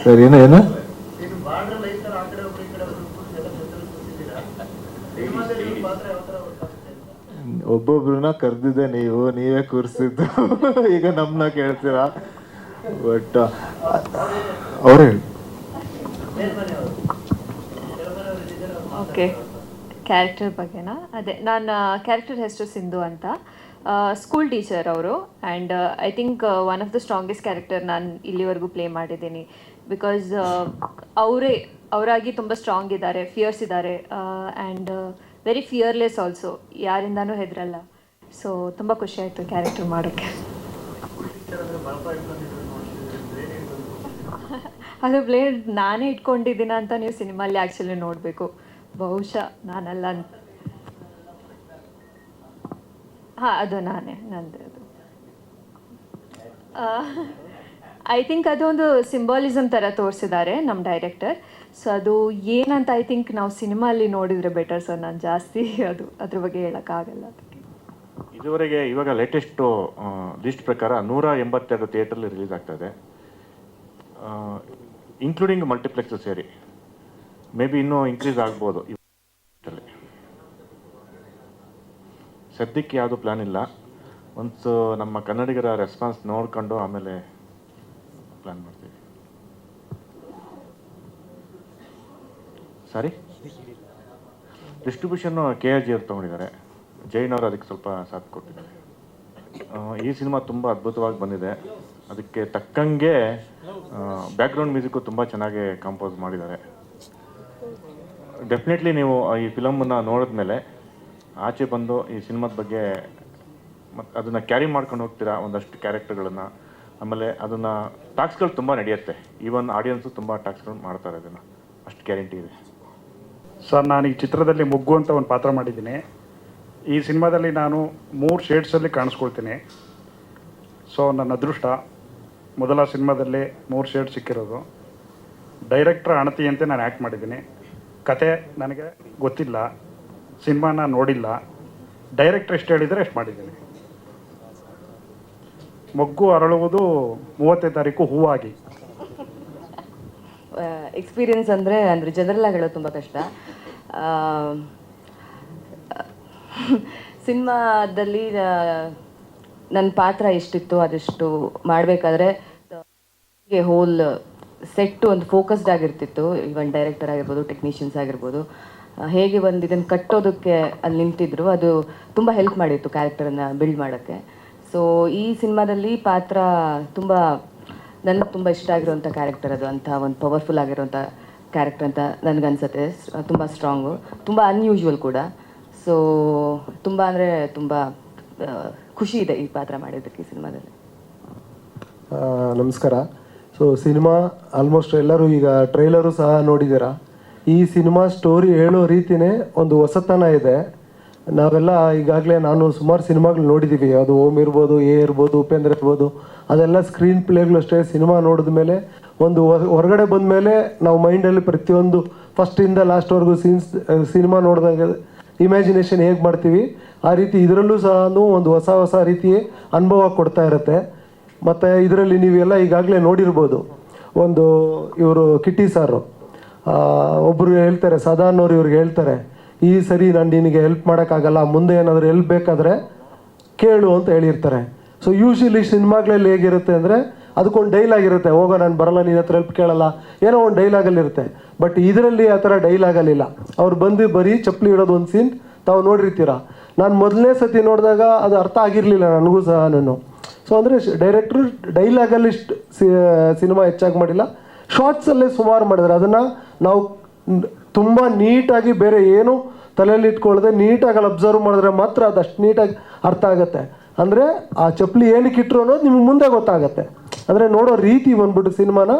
ಸರ್, ಏನು ಏನು? ಒಬ್ಬೊಬ್ರನ್ನ ಕರೆದಿದ್ದೆ ನೀವು, ನೀವೇ ಕೂರಿಸಿದ್ದು. <laughs> ಈಗ ನಮ್ಮನ್ನ ಕೇಳ್ತೀರಾ? ಬಟ್ ಅವ್ರು ಹೇಳಿ ಮೇಲ್ಮನೆಯವರು ಕೆಳಮನೆಯವರು ಇದ್ದಾರೆ ಅವ್ರು ಓಕೆ. ಕ್ಯಾರೆಕ್ಟರ್ ಬಗ್ಗೆನಾ? ಅದೇ, ನಾನು ಕ್ಯಾರೆಕ್ಟರ್ ಹೆಸರು ಸಿಂಧು ಅಂತ. ಸ್ಕೂಲ್ ಟೀಚರ್ ಅವರು. And I think one of the strongest character ನಾನು ಇಲ್ಲಿವರೆಗೂ ಪ್ಲೇ ಮಾಡಿದ್ದೀನಿ. ಬಿಕಾಸ್ ಅವರೇ, ಅವರಾಗಿ ತುಂಬ ಸ್ಟ್ರಾಂಗ್ ಇದ್ದಾರೆ ಫಿಯರ್ಸ್ ಇದ್ದಾರೆ. ಆ್ಯಂಡ್ ವೆರಿ ಫಿಯರ್ಲೆಸ್ ಆಲ್ಸೋ ಯಾರಿಂದನೂ ಹೆದರಲ್ಲ. ಸೊ ತುಂಬ ಖುಷಿ ಆಯಿತು ಕ್ಯಾರೆಕ್ಟರ್ ಮಾಡೋಕ್ಕೆ ಅದು ಬ್ಲೇಡ್ ನಾನೇ ಇಟ್ಕೊಂಡಿದ್ದೀನ ಅಂತ ನೀವು ಸಿನಿಮಾಲ್ಲಿ ಆ್ಯಕ್ಚುಲಿ ನೋಡಬೇಕು. ಬಹುಶಃ ನಾನಲ್ಲ ಹಾಂ, ಅದು ನಾನೇ, ನಂದೇ ಅದು. ಐ ಥಿಂಕ್ ಅದೊಂದು ಸಿಂಬಾಲಿಸಮ್ ಥರ ತೋರಿಸಿದ್ದಾರೆ ನಮ್ಮ ಡೈರೆಕ್ಟರ್ ಸೊ ಅದು ಏನಂತ ಐ ಥಿಂಕ್ ನಾವು ಸಿನಿಮಾಲ್ಲಿ ನೋಡಿದರೆ ಬೆಟರ್ ಸರ್ ನಾನು ಜಾಸ್ತಿ ಅದು, ಅದ್ರ ಬಗ್ಗೆ ಹೇಳೋಕ್ಕಾಗಲ್ಲ ಇದುವರೆಗೆ ಇವಾಗ ಲೇಟೆಸ್ಟು ಲಿಸ್ಟ್ ಪ್ರಕಾರ ನೂರ ಎಂಬತ್ತೆರಡು ಥಿಯೇಟ್ರಲ್ಲಿ ರಿಲೀಸ್ ಆಗ್ತದೆ ಇನ್ಕ್ಲೂಡಿಂಗ್ ಮಲ್ಟಿಪ್ಲೆಕ್ಸ್ ಸೇರಿ. ಮೇ ಬಿ ಇನ್ನೂ ಇನ್ಕ್ರೀಸ್ ಆಗ್ಬೋದು. ಸದ್ಯಕ್ಕೆ ಯಾವುದು ಪ್ಲ್ಯಾನ್ ಇಲ್ಲ. ಒಂದು ನಮ್ಮ ಕನ್ನಡಿಗರ ರೆಸ್ಪಾನ್ಸ್ ನೋಡ್ಕೊಂಡು ಆಮೇಲೆ ಪ್ಲ್ಯಾನ್ ಮಾಡ್ತೀವಿ. ಸಾರಿ ಡಿಸ್ಟ್ರಿಬ್ಯೂಷನ್ನು ಕೆ ಆರ್ ಜಿ ಅವ್ರು ತೊಗೊಂಡಿದ್ದಾರೆ. ಜೈನ್ ಅವರು ಅದಕ್ಕೆ ಸ್ವಲ್ಪ ಸಾಥ್ ಕೊಟ್ಟಿದ್ದಾರೆ. ಈ ಸಿನಿಮಾ ತುಂಬ ಅದ್ಭುತವಾಗಿ ಬಂದಿದೆ. ಅದಕ್ಕೆ ತಕ್ಕಂಗೆ ಬ್ಯಾಕ್ಗ್ರೌಂಡ್ ಮ್ಯೂಸಿಕ್ಕು ತುಂಬ ಚೆನ್ನಾಗಿ ಕಂಪೋಸ್ ಮಾಡಿದ್ದಾರೆ. ಡೆಫಿನೆಟ್ಲಿ ನೀವು ಈ ಫಿಲಮನ್ನು ನೋಡಿದ್ಮೇಲೆ ಆಚೆ ಬಂದು ಈ ಸಿನಿಮಾದ ಬಗ್ಗೆ ಮತ್ತು ಅದನ್ನು ಕ್ಯಾರಿ ಮಾಡ್ಕೊಂಡು ಹೋಗ್ತೀರಾ ಒಂದಷ್ಟು ಕ್ಯಾರೆಕ್ಟರ್ಗಳನ್ನು ಆಮೇಲೆ ಅದನ್ನು ಟಾಕ್ಸ್ಗಳು ತುಂಬ ನಡೆಯುತ್ತೆ. ಈವನ್ ಆಡಿಯನ್ಸು ತುಂಬ ಟಾಕ್ಸ್ಗಳು ಮಾಡ್ತಾರೆ ಅದನ್ನು ಅಷ್ಟು ಗ್ಯಾರಂಟಿ ಇದೆ. ಸರ್ ನಾನು ಈ ಚಿತ್ರದಲ್ಲಿ ಮುಗ್ಗು ಅಂತ ಒಂದು ಪಾತ್ರ ಮಾಡಿದ್ದೀನಿ. ಈ ಸಿನಿಮಾದಲ್ಲಿ ನಾನು ಮೂರು ಶೇಡ್ಸಲ್ಲಿ ಕಾಣಿಸ್ಕೊಳ್ತೀನಿ. ಸೊ ನನ್ನ ಅದೃಷ್ಟ ಮೊದಲ ಸಿನಿಮಾದಲ್ಲಿ ಮೂರು ಶೇಡ್ ಸಿಕ್ಕಿರೋದು. ಡೈರೆಕ್ಟ್ರ್ ಅಂತ ನಾನು ಆ್ಯಕ್ಟ್ ಮಾಡಿದ್ದೀನಿ. ಕತೆ ನನಗೆ ಗೊತ್ತಿಲ್ಲ, ಸಿನಿಮಾನ ನೋಡಿಲ್ಲ. ಡೈರೆಕ್ಟ್ರ್ ಎಷ್ಟು ಹೇಳಿದರೆ ಎಷ್ಟು ಮಾಡಿದ್ದೀನಿ. ಮೊಗ್ಗು ಅರಳುವುದು ಮೂವತ್ತನೇ ತಾರೀಕು ಹೂವಾಗಿ. ಎಕ್ಸ್ಪೀರಿಯನ್ಸ್ ಅಂದರೆ ಅಂದರೆ ಜನರಲ್ ಆಗಿ ಹೇಳೋದು ತುಂಬ ಕಷ್ಟ. ಸಿನಿಮಾದಲ್ಲಿ ನನ್ನ ಪಾತ್ರ ಎಷ್ಟಿತ್ತು ಅದೆಷ್ಟು ಮಾಡಬೇಕಾದ್ರೆ ಹೋಲ್ ಸೆಟ್ಟು ಒಂದು ಫೋಕಸ್ಡ್ ಆಗಿರ್ತಿತ್ತು. ಈವನ್ ಡೈರೆಕ್ಟರ್ ಆಗಿರ್ಬೋದು ಟೆಕ್ನಿಷಿಯನ್ಸ್ ಆಗಿರ್ಬೋದು. ಹೇಗೆ ಒಂದು ಇದನ್ನು ಕಟ್ಟೋದಕ್ಕೆ ಅಲ್ಲಿ ನಿಂತಿದ್ರು, ಅದು ತುಂಬ ಹೆಲ್ಪ್ ಮಾಡಿತ್ತು ಕ್ಯಾರೆಕ್ಟರನ್ನು ಬಿಲ್ಡ್ ಮಾಡೋಕ್ಕೆ. ಸೊ ಈ ಸಿನಿಮಾದಲ್ಲಿ ಪಾತ್ರ ತುಂಬ, ನನಗೆ ತುಂಬ ಇಷ್ಟ ಆಗಿರುವಂಥ ಕ್ಯಾರೆಕ್ಟರ್ ಅದು. ಅಂತ ಒಂದು ಪವರ್ಫುಲ್ ಆಗಿರುವಂಥ ಕ್ಯಾರೆಕ್ಟರ್ ಅಂತ ನನಗನ್ಸುತ್ತೆ ತುಂಬ ಸ್ಟ್ರಾಂಗು ತುಂಬ ಅನ್ಯೂಶುವಲ್ ಕೂಡ. ಸೊ ತುಂಬ ಅಂದರೆ ತುಂಬ ಖುಷಿ ಇದೆ ಈ ಪಾತ್ರ ಮಾಡಿದ್ದಕ್ಕೆ ಸಿನಿಮಾದಲ್ಲಿ. ನಮಸ್ಕಾರ. ಸೊ ಸಿನಿಮಾ ಆಲ್ಮೋಸ್ಟ್ ಎಲ್ಲರೂ ಈಗ ಟ್ರೈಲರು ಸಹ ನೋಡಿದ್ದೀರಾ. ಈ ಸಿನಿಮಾ ಸ್ಟೋರಿ ಹೇಳೋ ರೀತಿನೇ ಒಂದು ಹೊಸತನ ಇದೆ. ನಾವೆಲ್ಲ ಈಗಾಗಲೇ ನಾನು ಸುಮಾರು ಸಿನಿಮಾಗಳು ನೋಡಿದ್ದೀವಿ. ಅದು ಓಮ್ ಇರ್ಬೋದು, ಎ ಇರ್ಬೋದು, ಉಪೇಂದ್ರ ಇರ್ಬೋದು. ಅದೆಲ್ಲ ಸ್ಕ್ರೀನ್ ಪ್ಲೇಗಳು ಅಷ್ಟೇ. ಸಿನಿಮಾ ನೋಡಿದ ಮೇಲೆ ಒಂದು ಹೊರಗಡೆ ಬಂದ ಮೇಲೆ ನಾವು ಮೈಂಡಲ್ಲಿ ಪ್ರತಿಯೊಂದು ಫಸ್ಟಿಂದ ಲಾಸ್ಟ್ವರೆಗೂ ಸೀನ್ಸ್ ಸಿನಿಮಾ ನೋಡಿದಾಗ ಇಮ್ಯಾಜಿನೇಷನ್ ಹೇಗೆ ಮಾಡ್ತೀವಿ? ಆ ರೀತಿ ಇದರಲ್ಲೂ ಸಹ ಒಂದು ಹೊಸ ಹೊಸ ರೀತಿ ಅನುಭವ ಕೊಡ್ತಾ ಇರುತ್ತೆ. ಮತ್ತು ಇದರಲ್ಲಿ ನೀವೆಲ್ಲ ಈಗಾಗಲೇ ನೋಡಿರ್ಬೋದು. ಒಂದು ಇವರು ಕಿಟ್ಟಿ ಸಾರು. ಒಬ್ಬರು ಹೇಳ್ತಾರೆ ಸದಾನವ್ರು ಇವ್ರಿಗೆ ಹೇಳ್ತಾರೆ, ಈ ಸರಿ ನಾನು ನಿನಗೆ ಹೆಲ್ಪ್ ಮಾಡೋಕ್ಕಾಗಲ್ಲ, ಮುಂದೆ ಏನಾದರೂ ಹೆಲ್ಪ್ ಬೇಕಾದರೆ ಕೇಳು ಅಂತ ಹೇಳಿರ್ತಾರೆ. ಸೊ ಯೂಶಲಿ ಸಿನಿಮಾಗಳಲ್ಲಿ ಹೇಗಿರುತ್ತೆ ಅಂದರೆ ಅದಕ್ಕೊಂದು ಡೈಲಾಗ್ ಇರುತ್ತೆ. ಹೋಗೋ, ನಾನು ಬರಲ್ಲ ನಿನ್ನ ಹತ್ರ ಹೆಲ್ಪ್ ಕೇಳಲ್ಲ. ಏನೋ ಒಂದು ಡೈಲಾಗಲ್ಲಿ ಇರುತ್ತೆ. ಬಟ್ ಇದರಲ್ಲಿ ಆ ಥರ ಡೈಲಾಗಲ್ಲಿಲ್ಲ ಅವ್ರು ಬಂದು ಬರೀ ಚಪ್ಪಲಿ ಇಡೋದು ಒಂದು ಸೀನ್ ತಾವು ನೋಡಿರ್ತೀರ? ನಾನು ಮೊದಲನೇ ಸತಿ ನೋಡಿದಾಗ ಅದು ಅರ್ಥ ಆಗಿರಲಿಲ್ಲ ನನಗೂ ಸಹ ನಾನು. ಸೊ ಅಂದರೆ ಡೈರೆಕ್ಟ್ರು ಡೈಲಾಗಲ್ಲಿ ಸಿನಿಮಾ ಹೆಚ್ಚಾಗಿ ಮಾಡಿಲ್ಲ. ಶಾರ್ಟ್ಸಲ್ಲೇ ಸುಮಾರು ಮಾಡಿದ್ರೆ. ಅದನ್ನು ನಾವು ತುಂಬ ನೀಟಾಗಿ ಬೇರೆ ಏನು ತಲೆಯಲ್ಲಿ ಇಟ್ಕೊಳ್ಳದೆ ನೀಟಾಗಿ ಅಲ್ಲಿ ಅಬ್ಸರ್ವ್ ಮಾಡಿದ್ರೆ ಮಾತ್ರ ಅದು ಅಷ್ಟು ನೀಟಾಗಿ ಅರ್ಥ ಆಗುತ್ತೆ. ಅಂದರೆ ಆ ಚಪ್ಪಲಿ ಏನಕ್ಕೆ ಇಟ್ಟರು ಅನ್ನೋದು ನಿಮ್ಗೆ ಮುಂದೆ ಗೊತ್ತಾಗತ್ತೆ. ಅಂದರೆ ನೋಡೋ ರೀತಿ ಬಂದ್ಬಿಟ್ಟು ಸಿನಿಮಾನ.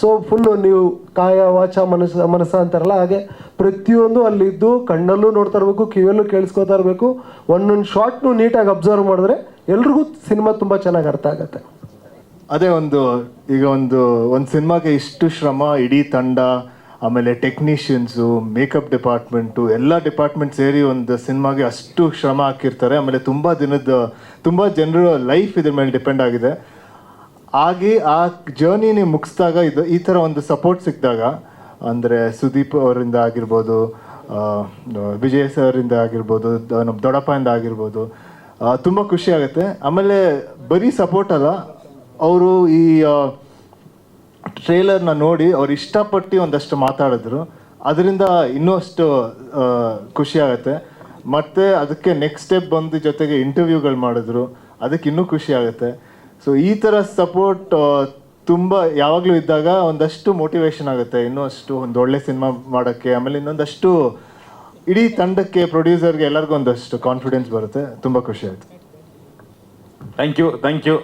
ಸೊ ಫುಲ್ಲು ನೀವು ಕಾಯ, ವಾಚ, ಮನಸ್ಸ ಮನಸ್ಸ ಅಂತಾರಲ್ಲ, ಹಾಗೆ ಪ್ರತಿಯೊಂದು ಅಲ್ಲಿದ್ದು ಕಣ್ಣಲ್ಲೂ ನೋಡ್ತಾ ಇರಬೇಕು, ಕಿವಿಯಲ್ಲೂ ಕೇಳಿಸ್ಕೊತಾ ಇರಬೇಕು. ಒಂದೊಂದು ಶಾರ್ಟ್ನು ನೀಟಾಗಿ ಅಬ್ಸರ್ವ್ ಮಾಡಿದ್ರೆ ಎಲ್ರಿಗೂ ಸಿನಿಮಾ ತುಂಬ ಚೆನ್ನಾಗಿ ಅರ್ಥ ಆಗುತ್ತೆ. ಅದೇ ಒಂದು, ಈಗ ಒಂದು ಒಂದು ಸಿನಿಮಾಗೆ ಇಷ್ಟು ಶ್ರಮ, ಇಡೀ ತಂಡ, ಆಮೇಲೆ ಟೆಕ್ನಿಷಿಯನ್ಸು ಮೇಕಪ್ ಡಿಪಾರ್ಟ್ಮೆಂಟು ಎಲ್ಲ ಡಿಪಾರ್ಟ್ಮೆಂಟ್ ಸೇರಿ ಒಂದು ಸಿನಿಮಾಗೆ ಅಷ್ಟು ಶ್ರಮ ಹಾಕಿರ್ತಾರೆ. ಆಮೇಲೆ ತುಂಬ ದಿನದ, ತುಂಬ ಜನರ ಲೈಫ್ ಇದ್ರ ಮೇಲೆ ಡಿಪೆಂಡ್ ಆಗಿದೆ. ಹಾಗೆ ಆ ಜರ್ನಿನೇ ಮುಗಿಸಿದಾಗ ಇದು ಈ ಥರ ಒಂದು ಸಪೋರ್ಟ್ ಸಿಕ್ಕಿದಾಗ, ಅಂದರೆ ಸುದೀಪ್ ಅವರಿಂದ ಆಗಿರ್ಬೋದು ವಿಜಯ್ ಸರಿಂದ ಆಗಿರ್ಬೋದು, ನಮ್ಮ ದೊಡ್ಡಪ್ಪಯಿಂದ ಆಗಿರ್ಬೋದು ತುಂಬ ಖುಷಿ ಆಗುತ್ತೆ. ಆಮೇಲೆ ಬರೀ ಸಪೋರ್ಟ್ ಅಲ್ಲ, ಅವರು ಈ ಟ್ರೇಲರ್ನ ನೋಡಿ ಅವ್ರು ಇಷ್ಟಪಟ್ಟು ಒಂದಷ್ಟು ಮಾತಾಡಿದ್ರು. ಅದರಿಂದ ಇನ್ನೂ ಅಷ್ಟು ಖುಷಿ ಆಗುತ್ತೆ. ಮತ್ತು ಅದಕ್ಕೆ ನೆಕ್ಸ್ಟ್ ಸ್ಟೆಪ್ ಬಂದು ಜೊತೆಗೆ ಇಂಟರ್ವ್ಯೂಗಳು ಮಾಡಿದ್ರು. ಅದಕ್ಕೆ ಇನ್ನೂ ಖುಷಿ ಆಗುತ್ತೆ. ಸೊ ಈ ಥರ ಸಪೋರ್ಟ್ ತುಂಬ ಯಾವಾಗಲೂ ಇದ್ದಾಗ ಒಂದಷ್ಟು ಮೋಟಿವೇಶನ್ ಆಗುತ್ತೆ. ಇನ್ನೂ ಅಷ್ಟು ಒಂದು ಒಳ್ಳೆ ಸಿನಿಮಾ ಮಾಡೋಕ್ಕೆ, ಆಮೇಲೆ ಇನ್ನೊಂದಷ್ಟು ಇಡೀ ತಂಡಕ್ಕೆ ಪ್ರೊಡ್ಯೂಸರ್ಗೆ ಎಲ್ಲರಿಗೂ ಒಂದಷ್ಟು ಕಾನ್ಫಿಡೆನ್ಸ್ ಬರುತ್ತೆ. ತುಂಬ ಖುಷಿ ಆಯಿತು. Thank you thank you